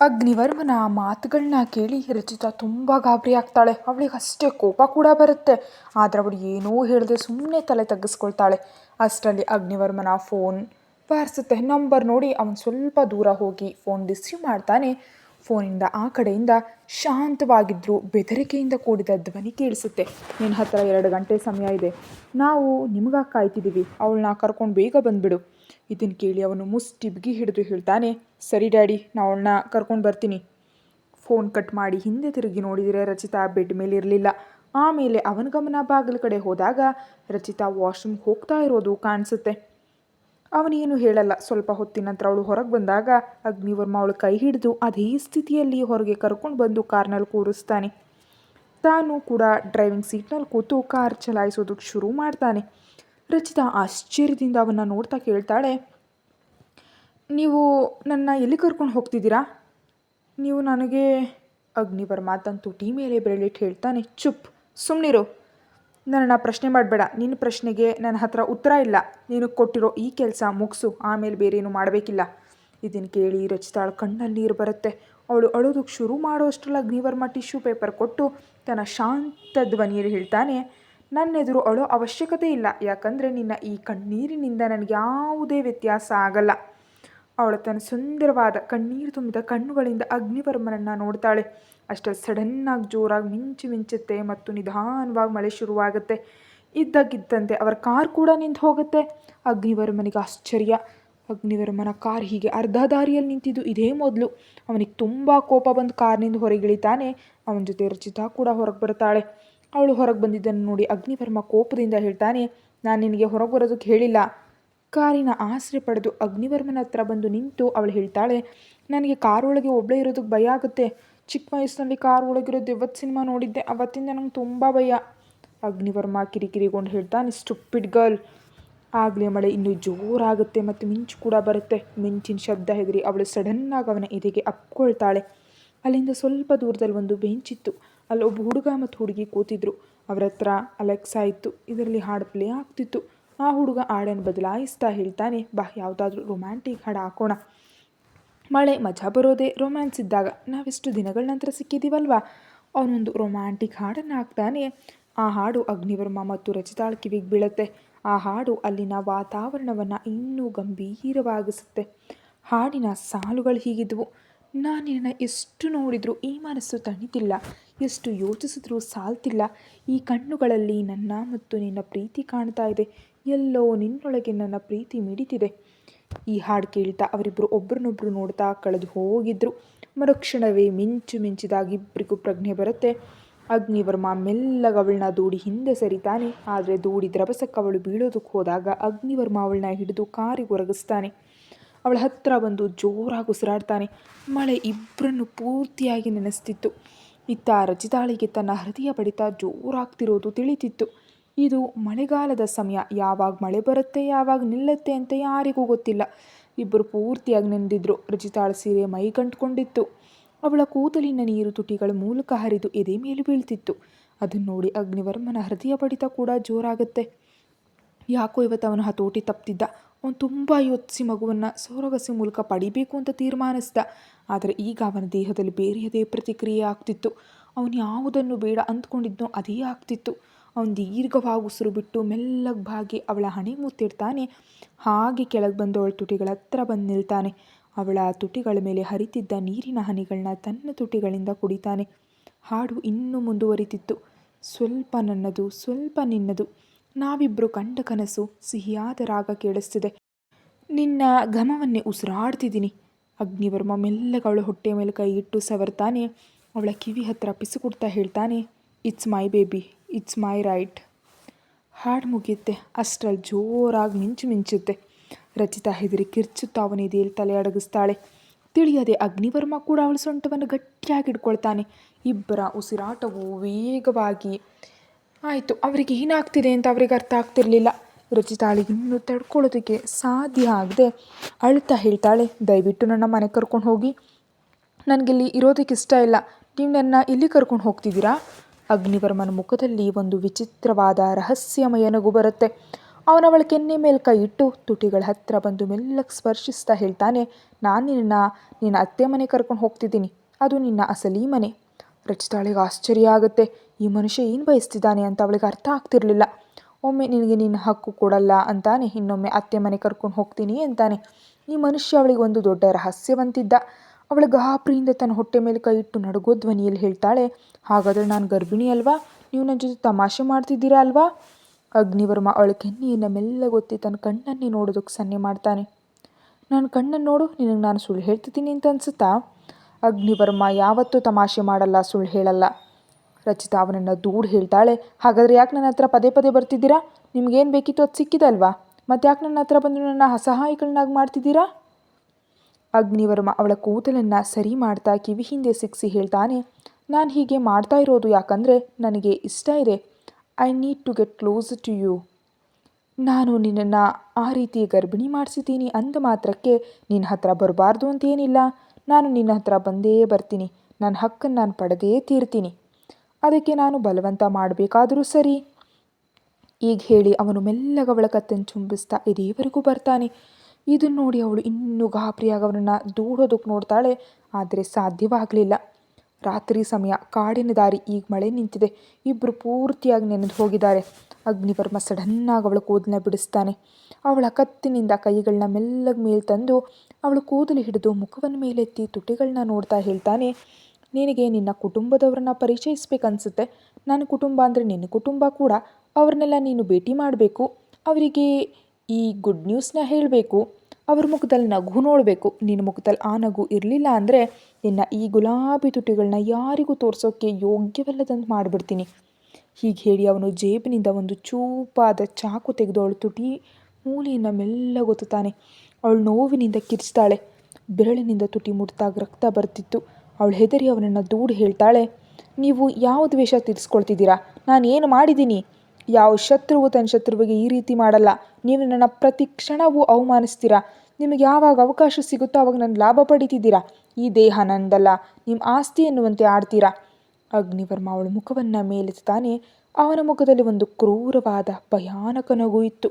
ಅಗ್ನಿವರ್ಮನ ಆ ಮಾತುಗಳನ್ನ ಕೇಳಿ ರಚಿತಾ ತುಂಬ ಗಾಬರಿ ಆಗ್ತಾಳೆ. ಅವಳಿಗೆ ಅಷ್ಟೇ ಕೋಪ ಕೂಡ ಬರುತ್ತೆ. ಆದರೆ ಅವಳು ಏನೂ ಹೇಳದೆ ಸುಮ್ಮನೆ ತಲೆ ತಗ್ಗಿಸ್ಕೊಳ್ತಾಳೆ. ಅಷ್ಟರಲ್ಲಿ ಅಗ್ನಿವರ್ಮನ ಫೋನ್ ಬಾರಿಸುತ್ತೆ. ನಂಬರ್ ನೋಡಿ ಅವನು ಸ್ವಲ್ಪ ದೂರ ಹೋಗಿ ಫೋನ್ ರಿಸೀವ್ ಮಾಡ್ತಾನೆ. ಫೋನಿಂದ ಆ ಕಡೆಯಿಂದ ಶಾಂತವಾಗಿದ್ದರೂ ಬೆದರಿಕೆಯಿಂದ ಕೂಡಿದ ಧ್ವನಿ ಕೇಳಿಸುತ್ತೆ. ನಿನ್ನ ಹತ್ರ ಎರಡು ಗಂಟೆ ಸಮಯ ಇದೆ. ನಾವು ನಿಮಗಾಗಿ ಕಾಯ್ತಿದ್ದೀವಿ ಅವಳನ್ನ ಕರ್ಕೊಂಡು ಬೇಗ ಬಂದುಬಿಡು. ಇದನ್ನು ಕೇಳಿ ಅವನು ಮುಷ್ಟಿ ಬಿಗಿ ಹಿಡಿದು ಹೇಳ್ತಾನೆ, ಸರಿ ಡ್ಯಾಡಿ, ನಾವು ಅವಳನ್ನ ಕರ್ಕೊಂಡು ಬರ್ತೀನಿ. ಫೋನ್ ಕಟ್ ಮಾಡಿ ಹಿಂದೆ ತಿರುಗಿ ನೋಡಿದರೆ ರಚಿತಾ ಬೆಡ್ ಮೇಲೆ ಇರಲಿಲ್ಲ. ಆಮೇಲೆ ಅವನ ಗಮನ ಬಾಗಿಲ ಕಡೆ ಹೋದಾಗ ರಚಿತಾ ವಾಶ್ರೂಮ್ ಹೋಗ್ತಾ ಇರೋದು ಕಾಣಿಸುತ್ತೆ. ಅವನೇನು ಹೇಳಲ್ಲ. ಸ್ವಲ್ಪ ಹೊತ್ತಿನ ನಂತರ ಅವಳು ಹೊರಗೆ ಬಂದಾಗ ಅಗ್ನಿವರ್ಮ ಅವಳು ಕೈ ಹಿಡಿದು ಅದೇ ಸ್ಥಿತಿಯಲ್ಲಿ ಹೊರಗೆ ಕರ್ಕೊಂಡು ಬಂದು ಕಾರ್ನಲ್ಲಿ ಕೂರಿಸ್ತಾನೆ. ತಾನು ಕೂಡ ಡ್ರೈವಿಂಗ್ ಸೀಟ್ನಲ್ಲಿ ಕೂತು ಕಾರ್ ಚಲಾಯಿಸೋದಕ್ಕೆ ಶುರು ಮಾಡ್ತಾನೆ. ರಚಿತಾ ಆಶ್ಚರ್ಯದಿಂದ ಅವನ್ನ ನೋಡ್ತಾ ಕೇಳ್ತಾಳೆ, ನೀವು ನನ್ನ ಎಲ್ಲಿ ಕರ್ಕೊಂಡು ಹೋಗ್ತಿದ್ದೀರಾ? ನೀವು ನನಗೆ ಅಗ್ನಿವರ್ಮ ತನ್ನ ತುಟಿ ಮೇಲೆ ಬೆರಳಿಟ್ಟು ಹೇಳ್ತಾನೆ, ಚುಪ್ ಸುಮ್ಮನಿರು ನನ್ನ ಪ್ರಶ್ನೆ ಮಾಡಬೇಡ. ನಿನ್ನ ಪ್ರಶ್ನೆಗೆ ನನ್ನ ಹತ್ರ ಉತ್ತರ ಇಲ್ಲ. ನೀನು ಕೊಟ್ಟಿರೋ ಈ ಕೆಲಸ ಮುಗಿಸು. ಆಮೇಲೆ ಬೇರೇನು ಮಾಡಬೇಕಿಲ್ಲ. ಇದನ್ನು ಕೇಳಿ ರಚಿತಾಳ ಕಣ್ಣಲ್ಲಿ ನೀರು ಬರುತ್ತೆ. ಅವಳು ಅಳೋದಕ್ಕೆ ಶುರು ಮಾಡೋಷ್ಟರಲ್ಲಿ ಅಗ್ನಿವರ್ಮ ಟಿಶ್ಯೂ ಪೇಪರ್ ಕೊಟ್ಟು ತನ್ನ ಶಾಂತ ಧ್ವನಿಯಲ್ಲಿ ಹೇಳ್ತಾನೆ ನನ್ನ ಎದುರು ಅಳೋ ಅವಶ್ಯಕತೆ ಇಲ್ಲ. ಯಾಕಂದರೆ ನಿನ್ನ ಈ ಕಣ್ಣೀರಿನಿಂದ ನನಗೆ ಯಾವುದೇ ವ್ಯತ್ಯಾಸ ಆಗಲ್ಲ. ಅವಳು ತನ್ನ ಸುಂದರವಾದ ಕಣ್ಣೀರು ತುಂಬಿದ ಕಣ್ಣುಗಳಿಂದ ಅಗ್ನಿವರ್ಮನನ್ನು ನೋಡ್ತಾಳೆ. ಅಷ್ಟೇ ಸಡನ್ನಾಗಿ ಜೋರಾಗಿ ಮಿಂಚು ಮಿಂಚುತ್ತೆ ಮತ್ತು ನಿಧಾನವಾಗಿ ಮಳೆ ಶುರುವಾಗುತ್ತೆ. ಇದ್ದಕ್ಕಿದ್ದಂತೆ ಅವರ ಕಾರ್ ಕೂಡ ನಿಂತು ಹೋಗುತ್ತೆ. ಅಗ್ನಿವರ್ಮನಿಗೆ ಆಶ್ಚರ್ಯ. ಅಗ್ನಿವರ್ಮನ ಕಾರ್ ಹೀಗೆ ಅರ್ಧ ದಾರಿಯಲ್ಲಿ ನಿಂತಿದ್ದು ಇದೇ ಮೊದಲು. ಅವನಿಗೆ ತುಂಬ ಕೋಪ ಬಂದು ಕಾರ್ನಿಂದ ಹೊರಗಿಳಿತಾನೆ. ಅವನ ಜೊತೆ ರಚಿತಾ ಕೂಡ ಹೊರಗೆ ಬರ್ತಾಳೆ. ಅವಳು ಹೊರಗೆ ಬಂದಿದ್ದನ್ನು ನೋಡಿ ಅಗ್ನಿವರ್ಮ ಕೋಪದಿಂದ ಹೇಳ್ತಾನೆ, ನಾನು ನಿನಗೆ ಹೊರಗೆ ಬರೋದಕ್ಕೆ ಹೇಳಿಲ್ಲ. ಕಾರಿನ ಆಸರೆ ಪಡೆದು ಅಗ್ನಿವರ್ಮನ ಹತ್ರ ಬಂದು ನಿಂತು ಅವಳು ಹೇಳ್ತಾಳೆ, ನನಗೆ ಕಾರೊಳಗೆ ಒಬ್ಬಳೇ ಇರೋದಕ್ಕೆ ಭಯ ಆಗುತ್ತೆ. ಚಿಕ್ಕ ವಯಸ್ಸಿನಲ್ಲಿ ಕಾರ್ ಒಳಗಿರೋದು ಯಾವತ್ತು ಸಿನಿಮಾ ನೋಡಿದ್ದೆ, ಅವತ್ತಿಂದ ನಂಗೆ ತುಂಬ ಭಯ. ಅಗ್ನಿವರ್ಮ ಕಿರಿಕಿರಿಗೊಂಡು ಹೇಳ್ತಾನೆ ಸ್ಟುಪಿಡ್ ಗರ್ಲ್ ಆಗಲೇ ಮಳೆ ಇನ್ನೂ ಜೋರಾಗುತ್ತೆ ಮತ್ತು ಮಿಂಚು ಕೂಡ ಬರುತ್ತೆ. ಮಿಂಚಿನ ಶಬ್ದ ಹೆದರಿ ಅವಳು ಸಡನ್ನಾಗಿ ಅವನ ಎದೆಗೆ ಅಪ್ಕೊಳ್ತಾಳೆ. ಅಲ್ಲಿಂದ ಸ್ವಲ್ಪ ದೂರದಲ್ಲಿ ಒಂದು ಬೆಂಚ್ ಇತ್ತು ಅಲ್ಲಿ ಒಬ್ಬ ಹುಡುಗ ಮತ್ತು ಹುಡುಗಿ ಕೂತಿದ್ರು. ಅವರ ಹತ್ರ ಅಲೆಕ್ಸಾ ಇತ್ತು. ಇದರಲ್ಲಿ ಹಾಡು ಪ್ಲೇ ಆಗ್ತಿತ್ತು. ಆ ಹುಡುಗ ಹಾಡನ್ನು ಬದಲಾಯಿಸ್ತಾ ಹೇಳ್ತಾನೆ, ಬಾ, ಯಾವುದಾದ್ರೂ ರೊಮ್ಯಾಂಟಿಕ್ ಹಾಡು ಹಾಕೋಣ. ಮಳೆ, ಮಜಾ ಬರೋದೇ ರೊಮ್ಯಾನ್ಸ್ ಇದ್ದಾಗ ನಾವೆಷ್ಟು ದಿನಗಳ ನಂತರ ಸಿಕ್ಕಿದ್ದೀವಲ್ವಾ ಅವನೊಂದು ರೊಮ್ಯಾಂಟಿಕ್ ಹಾಡನ್ನು ಹಾಕ್ತಾನೆ. ಆ ಹಾಡು ಅಗ್ನಿವರ್ಮ ಮತ್ತು ರಚಿತಾಳ್ ಕಿವಿಗೆ ಬೀಳುತ್ತೆ. ಆ ಹಾಡು ಅಲ್ಲಿನ ವಾತಾವರಣವನ್ನು ಇನ್ನೂ ಗಂಭೀರವಾಗಿಸುತ್ತೆ. ಹಾಡಿನ ಸಾಲುಗಳು ಹೀಗಿದ್ವು. ನಾನು ನಿನ್ನನ್ನು ಎಷ್ಟು ನೋಡಿದರೂ ಈ ಮನಸ್ಸು ತಣಿತಿಲ್ಲ, ಎಷ್ಟು ಯೋಚಿಸಿದ್ರೂ ಸಾಲ್ತಿಲ್ಲ. ಈ ಕಣ್ಣುಗಳಲ್ಲಿ ನನ್ನ ಮತ್ತು ನಿನ್ನ ಪ್ರೀತಿ ಕಾಣ್ತಾ ಇದೆ. ಎಲ್ಲೋ ನಿನ್ನೊಳಗೆ ನನ್ನ ಪ್ರೀತಿ ಮಿಡಿತಿದೆ. ಈ ಹಾಡು ಕೇಳ್ತಾ ಅವರಿಬ್ಬರು ಒಬ್ರನ್ನೊಬ್ರು ನೋಡ್ತಾ ಕಳೆದು ಹೋಗಿದ್ರು. ಮರುಕ್ಷಣವೇ ಮಿಂಚು ಮಿಂಚಿದಾಗಿ ಇಬ್ಬರಿಗೂ ಪ್ರಜ್ಞೆ ಬರುತ್ತೆ. ಅಗ್ನಿವರ್ಮ ಮೆಲ್ಲಗ ಅವಳನ್ನ ದೂಡಿ ಹಿಂದೆ ಸರಿತಾನೆ. ಆದರೆ ದೂಡಿ ದ್ರವಸಕ್ಕೆ ಅವಳು ಬೀಳೋದಕ್ಕೆ ಹೋದಾಗ ಅಗ್ನಿವರ್ಮ ಅವಳನ್ನ ಹಿಡಿದು ಕಾರಿಗೆ ಒರಗಿಸ್ತಾನೆ ಅವಳ ಹತ್ತಿರ ಬಂದು ಜೋರಾಗಿ ಉಸಿರಾಡ್ತಾನೆ. ಮಳೆ ಇಬ್ಬರನ್ನು ಪೂರ್ತಿಯಾಗಿ ನೆನೆಸ್ತಿತ್ತು. ಇತ್ತ ರಜಿತಾಳಿಗೆ ತನ್ನ ಹೃದಯ ಬಡಿತ ಜೋರಾಗ್ತಿರೋದು ತಿಳಿತಿತ್ತು. ಇದು ಮಳೆಗಾಲದ ಸಮಯ. ಯಾವಾಗ ಮಳೆ ಬರುತ್ತೆ, ಯಾವಾಗ ನಿಲ್ಲುತ್ತೆ ಅಂತ ಯಾರಿಗೂ ಗೊತ್ತಿಲ್ಲ. ಇಬ್ಬರು ಪೂರ್ತಿಯಾಗಿ ನೆಂದಿದ್ರು ರಜಿತಾಳ ಸೀರೆ ಮೈ ಗಂಟ್ಕೊಂಡಿತ್ತು ಅವಳ ಕೂದಲಿನ ನೀರು ತುಟಿಗಳ ಮೂಲಕ ಹರಿದು ಎದೆ ಮೇಲೆ ಬೀಳ್ತಿತ್ತು. ಅದನ್ನು ನೋಡಿ ಅಗ್ನಿವರ್ಮನ ಹೃದಯ ಬಡಿತ ಕೂಡ ಜೋರಾಗುತ್ತೆ. ಯಾಕೋ ಇವತ್ತು ಅವನು ಹತೋಟಿ ತಪ್ಪಿದ್ದ ಅವನು ತುಂಬ ಯೋಚಿಸಿ ಮಗುವನ್ನು ಸೌರಗಸಿ ಮೂಲಕ ಪಡಿಬೇಕು ಅಂತ ತೀರ್ಮಾನಿಸಿದ. ಆದರೆ ಈಗ ಅವನ ದೇಹದಲ್ಲಿ ಬೇರೆಯದೇ ಪ್ರತಿಕ್ರಿಯೆ ಆಗ್ತಿತ್ತು. ಅವನು ಯಾವುದನ್ನು ಬೇಡ ಅಂದ್ಕೊಂಡಿದ್ನೋ ಅದೇ ಆಗ್ತಿತ್ತು. ಅವನು ದೀರ್ಘವಾಗಿ ಉಸಿರು ಬಿಟ್ಟು ಮೆಲ್ಲಗೆ ಬಾಗಿ ಅವಳ ಹಣೆ ಮುತ್ತಿಡ್ತಾನೆ ಹಾಗೆ ಕೆಳಗೆ ಬಂದು ಅವಳ ತುಟಿಗಳ ಹತ್ರ ಬಂದು ನಿಲ್ತಾನೆ. ಅವಳ ತುಟಿಗಳ ಮೇಲೆ ಹರಿತಿದ್ದ ನೀರಿನ ಹನಿಗಳನ್ನ ತನ್ನ ತುಟಿಗಳಿಂದ ಕುಡಿತಾನೆ. ಹಾಡು ಇನ್ನೂ ಮುಂದುವರಿತಿತ್ತು. ಸ್ವಲ್ಪ ನನ್ನದು, ಸ್ವಲ್ಪ ನಿನ್ನದು. ನಾವಿಬ್ಬರು ಕಂಡ ಕನಸು ಸಿಹಿಯಾದ ರಾಗ ಕೇಳಿಸ್ತಿದೆ. ನಿನ್ನ ಘಮವನ್ನೇ ಉಸಿರಾಡ್ತಿದ್ದೀನಿ. ಅಗ್ನಿವರ್ಮ ಮೆಲ್ಲಗ ಅವಳ ಹೊಟ್ಟೆ ಮೇಲೆ ಕೈ ಇಟ್ಟು ಸವರ್ತಾನೆ. ಅವಳ ಕಿವಿ ಹತ್ರ ಪಿಸುಕುಡ್ತಾ ಹೇಳ್ತಾನೆ it's my baby it's my right ಹಾಡು ಮುಗಿಯುತ್ತೆ. ಅಷ್ಟರಲ್ಲಿ ಜೋರಾಗಿ ಮಿಂಚು ಮಿಂಚುತ್ತೆ. ರಚಿತಾ ಹೆದರಿ ಕಿರ್ಚುತ್ತಾ ಅವನ ತಲೆ ಅಡಗಿಸ್ತಾಳೆ. ತಿಳಿಯದೆ ಅಗ್ನಿವರ್ಮ ಕೂಡ ಅವಳ ಸೊಂಟವನ್ನು ಗಟ್ಟಿಯಾಗಿ ಇಟ್ಕೊಳ್ತಾನೆ ಇಬ್ಬರ ಉಸಿರಾಟವು ವೇಗವಾಗಿ ಆಯಿತು, ಅವರಿಗೆ ಏನಾಗ್ತಿದೆ ಅಂತ ಅವರಿಗೆ ಅರ್ಥ ಆಗ್ತಿರಲಿಲ್ಲ. ರುಚಿತಾಳಿಗೆ ಇನ್ನೂ ತಡ್ಕೊಳ್ಳೋದಕ್ಕೆ ಸಾಧ್ಯ ಆಗದೆ ಅಳ್ತಾ ಹೇಳ್ತಾಳೆ. ದಯವಿಟ್ಟು ನನ್ನ ಮನೆ ಕರ್ಕೊಂಡು ಹೋಗಿ. ನನಗಿಲ್ಲಿ ಇರೋದಕ್ಕೆ ಇಷ್ಟ ಇಲ್ಲ. ನೀವು ನನ್ನ ಇಲ್ಲಿ ಕರ್ಕೊಂಡು ಹೋಗ್ತಿದ್ದೀರಾ? ಅಗ್ನಿವರ್ಮನ ಮುಖದಲ್ಲಿ ಒಂದು ವಿಚಿತ್ರವಾದ ರಹಸ್ಯಮಯ ನಗು ಬರುತ್ತೆ. ಅವನವಳ ಕೆನ್ನೆ ಮೇಲೆ ಕೈ ಇಟ್ಟು ತುಟಿಗಳ ಹತ್ತಿರ ಬಂದು ಮೆಲ್ಲಕ್ಕೆ ಸ್ಪರ್ಶಿಸ್ತಾ ಹೇಳ್ತಾನೆ, ನಾನು ನಿನ್ನ ನಿನ್ನ ಅತ್ತೆ ಮನೆ ಕರ್ಕೊಂಡು ಹೋಗ್ತಿದ್ದೀನಿ. ಅದು ನಿನ್ನ ಅಸಲಿ ಮನೆ. ರಚಿತಾಳಿಗೆ ಆಶ್ಚರ್ಯ ಆಗುತ್ತೆ. ಈ ಮನುಷ್ಯ ಏನು ಬಯಸ್ತಿದ್ದಾನೆ ಅಂತ ಅವಳಿಗೆ ಅರ್ಥ ಆಗ್ತಿರಲಿಲ್ಲ. ಒಮ್ಮೆ ನಿನಗೆ ನಿನ್ನ ಹಕ್ಕು ಕೊಡಲ್ಲ ಅಂತಾನೆ ಇನ್ನೊಮ್ಮೆ ಅತ್ತೆ ಮನೆ ಕರ್ಕೊಂಡು ಹೋಗ್ತೀನಿ ಅಂತಾನೆ. ಈ ಮನುಷ್ಯ ಅವಳಿಗೆ ಒಂದು ದೊಡ್ಡ ರಹಸ್ಯವಂತಿದ್ದ. ಅವಳ ಗಾಪ್ರಿಯಿಂದ ತನ್ನ ಹೊಟ್ಟೆ ಮೇಲೆ ಕೈ ಇಟ್ಟು ನಡುಗೋ ಧ್ವನಿಯಲ್ಲಿ ಹೇಳ್ತಾಳೆ, ಹಾಗಾದರೆ ನಾನು ಗರ್ಭಿಣಿ ಅಲ್ವಾ? ನೀವು ನನ್ನ ಜೊತೆ ತಮಾಷೆ ಮಾಡ್ತಿದ್ದೀರಾ ಅಲ್ವಾ? ಅಗ್ನಿವರ್ಮ ಅವಳ ಕೆನ್ನೆಯನ್ನು ಮೆಲ್ಲಗೊತ್ತಿ ತನ್ನ ಕಣ್ಣನ್ನೇ ನೋಡೋದಕ್ಕೆ ಸನ್ನೆ ಮಾಡ್ತಾನೆ. ನಾನು ಕಣ್ಣನ್ನು ನೋಡು, ನಿನಗೆ ನಾನು ಸುಳ್ಳು ಹೇಳ್ತಿದ್ದೀನಿ ಅಂತ ಅನ್ಸುತ್ತಾ? ಅಗ್ನಿವರ್ಮ, ಯಾವತ್ತೂ ತಮಾಷೆ ಮಾಡಲ್ಲ, ಸುಳ್ಳು ಹೇಳಲ್ಲ. ರಚಿತಾ ಅವನನ್ನು ದೂಡ್ ಹೇಳ್ತಾಳೆ. ಹಾಗಾದರೆ ಯಾಕೆ ನನ್ನ ಹತ್ರ ಪದೇ ಪದೇ ಬರ್ತಿದ್ದೀರಾ? ನಿಮ್ಗೇನು ಬೇಕಿತ್ತು ಅದು ಸಿಕ್ಕಿದಲ್ವಾ? ಮತ್ತೆ ಯಾಕೆ ನನ್ನ ಹತ್ರ ಬಂದು ನನ್ನ ಅಸಹಾಯಗಳನ್ನಾಗಿ ಮಾಡ್ತಿದ್ದೀರಾ? ಅಗ್ನಿವರ್ಮ ಅವಳ ಕೂದಲನ್ನು ಸರಿ ಮಾಡ್ತಾ ಕಿವಿ ಹಿಂದೆ ಸಿಕ್ಸಿ ಹೇಳ್ತಾನೆ, ನಾನು ಹೀಗೆ ಮಾಡ್ತಾ ಇರೋದು ಯಾಕಂದರೆ ನನಗೆ ಇಷ್ಟ ಇದೆ. I need to get close to you. ನಾನು ನಿನ್ನನ್ನು ಆ ರೀತಿ ಗರ್ಭಿಣಿ ಮಾಡಿಸಿದ್ದೀನಿ ಅಂದ ಮಾತ್ರಕ್ಕೆ ನಿನ್ನ ಹತ್ರ ಬರಬಾರ್ದು ಅಂತೇನಿಲ್ಲ ನಾನು ನಿನ್ನ ಹತ್ರ ಬಂದೇ ಬರ್ತೀನಿ. ನನ್ನ ಹಕ್ಕನ್ನು ನಾನು ಪಡೆದೇ ತೀರ್ತೀನಿ. ಅದಕ್ಕೆ ನಾನು ಬಲವಂತ ಮಾಡಬೇಕಾದರೂ ಸರಿ. ಈಗ ಹೇಳಿ ಅವನು ಮೆಲ್ಲಗ ಅವಳ ಕತ್ತನ್ನು ಚುಂಬಿಸ್ತಾ ಇದೇವರೆಗೂ ಬರ್ತಾನೆ. ಇದನ್ನು ನೋಡಿ ಅವಳು ಇನ್ನೂ ಗಾಬರಿಯಾಗಿ ಅವನನ್ನು ದೂಡೋದಕ್ಕೆ ನೋಡ್ತಾಳೆ. ಆದರೆ ಸಾಧ್ಯವಾಗಲಿಲ್ಲ. ರಾತ್ರಿ ಸಮಯ, ಕಾಡಿನ ದಾರಿ ಈಗ ಮಳೆ ನಿಂತಿದೆ. ಇಬ್ಬರು ಪೂರ್ತಿಯಾಗಿ ನೆನೆದು ಹೋಗಿದ್ದಾರೆ. ಅಗ್ನಿವರ್ಮ ಸಡನ್ನಾಗಿ ಅವಳ ಕೂದಲನ್ನ ಬಿಡಿಸ್ತಾನೆ. ಅವಳ ಕತ್ತಿನಿಂದ ಕೈಗಳನ್ನ ಮೆಲ್ಲಗೆ ಮೇಲೆ ತಂದು ಅವಳ ಕೂದಲು ಹಿಡಿದು ಮುಖವನ್ನು ಮೇಲೆತ್ತಿ ತುಟಿಗಳನ್ನ ನೋಡ್ತಾ ಹೇಳ್ತಾನೆ. ನಿನಗೆ ನಿನ್ನ ಕುಟುಂಬದವ್ರನ್ನ ಪರಿಚಯಿಸ್ಬೇಕನ್ಸುತ್ತೆ ನನ್ನ ಕುಟುಂಬ ಅಂದರೆ ನಿನ್ನ ಕುಟುಂಬ ಕೂಡ. ಅವ್ರನ್ನೆಲ್ಲ ನೀನು ಭೇಟಿ ಮಾಡಬೇಕು. ಅವರಿಗೆ ಈ ಗುಡ್ ನ್ಯೂಸ್ನ ಹೇಳಬೇಕು. ಅವ್ರ ಮುಖದಲ್ಲಿ ನಗು ನೋಡಬೇಕು. ನಿನ್ನ ಮುಖದಲ್ಲಿ ಆ ನಗು ಇರಲಿಲ್ಲ ಅಂದರೆ ನಿನ್ನ ಈ ಗುಲಾಬಿ ತುಟಿಗಳನ್ನ ಯಾರಿಗೂ ತೋರಿಸೋಕ್ಕೆ ಯೋಗ್ಯವಲ್ಲದಂತ ಮಾಡಿಬಿಡ್ತೀನಿ. ಹೀಗೆ ಹೇಳಿ ಅವನು ಜೇಬಿನಿಂದ ಒಂದು ಚೂಪಾದ ಚಾಕು ತೆಗೆದು ಅವಳು ತುಟಿ ಮೂಲೆಯನ್ನು ಮೆಲ್ಲಗೊತ್ತುತ್ತಾನೆ ಅವಳು ನೋವಿನಿಂದ ಕಿರ್ಚ್ತಾಳೆ. ಬೆರಳಿನಿಂದ ತುಟಿ ಮುಟ್ಟಾಗ ರಕ್ತ ಬರ್ತಿತ್ತು. ಅವಳು ಹೆದರಿ ಅವನನ್ನು ದೂಡಿ ಹೇಳ್ತಾಳೆ, ನೀವು ಯಾವ ದ್ವೇಷ ತೀರಿಸ್ಕೊಳ್ತಿದ್ದೀರಾ? ನಾನು ಏನು ಮಾಡಿದ್ದೀನಿ? ಯಾವ ಶತ್ರುವು ತನ್ನ ಶತ್ರುವಿಗೆ ಈ ರೀತಿ ಮಾಡಲ್ಲ. ನೀವು ನನ್ನ ಪ್ರತಿ ಕ್ಷಣವೂ ಅವಮಾನಿಸ್ತೀರಾ? ನಿಮಗೆ ಯಾವಾಗ ಅವಕಾಶ ಸಿಗುತ್ತೋ ಅವಾಗ ನನ್ನ ಲಾಭ ಪಡಿತಿದ್ದೀರಾ? ಈ ದೇಹ ನಂದಲ್ಲ ನಿಮ್ಮ ಆಸ್ತಿ ಎನ್ನುವಂತೆ ಆಡ್ತೀರಾ? ಅಗ್ನಿವರ್ಮ ಅವಳ ಮುಖವನ್ನು ಮೇಲೆತ್ತಾನೆ ಅವನ ಮುಖದಲ್ಲಿ ಒಂದು ಕ್ರೂರವಾದ ಭಯಾನಕ ನಗು ಇತ್ತು.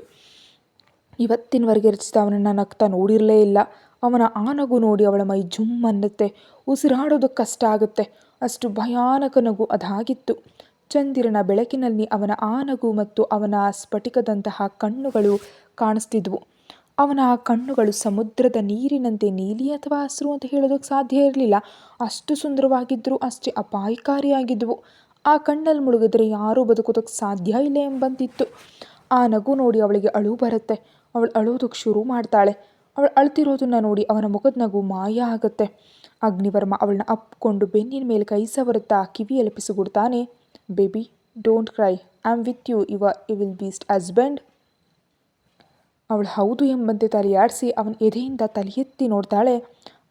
ಇವತ್ತಿನವರೆಗೆ ರಚಿತ ಅವನನ್ನು ನಗ್ತಾ ನೋಡಿರಲೇ ಇಲ್ಲ. ಅವನ ಆ ನಗು ನೋಡಿ ಅವಳ ಮೈ ಜುಮ್ ಅನ್ನತ್ತೆ. ಉಸಿರಾಡೋದಕ್ಕೆ ಕಷ್ಟ ಆಗುತ್ತೆ. ಅಷ್ಟು ಭಯಾನಕ ನಗು ಅದಾಗಿತ್ತು. ಚಂದಿರನ ಬೆಳಕಿನಲ್ಲಿ ಅವನ ಆ ನಗು ಮತ್ತು ಅವನ ಸ್ಫಟಿಕದಂತಹ ಕಣ್ಣುಗಳು ಕಾಣಿಸ್ತಿದ್ವು. ಅವನ ಆ ಕಣ್ಣುಗಳು ಸಮುದ್ರದ ನೀರಿನಂತೆ ನೀಲಿ ಅಥವಾ ಹಸಿರು ಅಂತ ಹೇಳೋದಕ್ಕೆ ಸಾಧ್ಯ ಇರಲಿಲ್ಲ. ಅಷ್ಟು ಸುಂದರವಾಗಿದ್ದರು ಅಷ್ಟೇ ಅಪಾಯಕಾರಿಯಾಗಿದ್ವು. ಆ ಕಣ್ಣಲ್ಲಿ ಮುಳುಗಿದ್ರೆ ಯಾರೂ ಬದುಕೋದಕ್ಕೆ ಸಾಧ್ಯ ಇಲ್ಲ ಎಂಬಂತಿತ್ತು. ಆ ನಗು ನೋಡಿ ಅವಳಿಗೆ ಅಳು ಬರುತ್ತೆ. ಅವಳು ಅಳೋದಕ್ಕೆ ಶುರು ಮಾಡ್ತಾಳೆ. ಅವಳು ಅಳ್ತಿರೋದನ್ನ ನೋಡಿ ಅವನ ಮುಖದ ನಗು ಮಾಯ ಆಗುತ್ತೆ. ಅಗ್ನಿವರ್ಮ ಅವಳನ್ನ ಅಪ್ಪಿಕೊಂಡು ಬೆನ್ನಿನ ಮೇಲೆ ಕೈ ಸವರುತ್ತಾ ಕಿವಿ ಪಿಸುಗುಡ್ತಾನೆ baby, don't cry. I am with you, you you will best husband. ಅವಳು ಹೌದು ಎಂಬಂತೆ ತಲೆಯಾಡಿಸಿ ಅವನ ಎದೆಯಿಂದ ತಲೆ ಎತ್ತಿ ನೋಡ್ತಾಳೆ.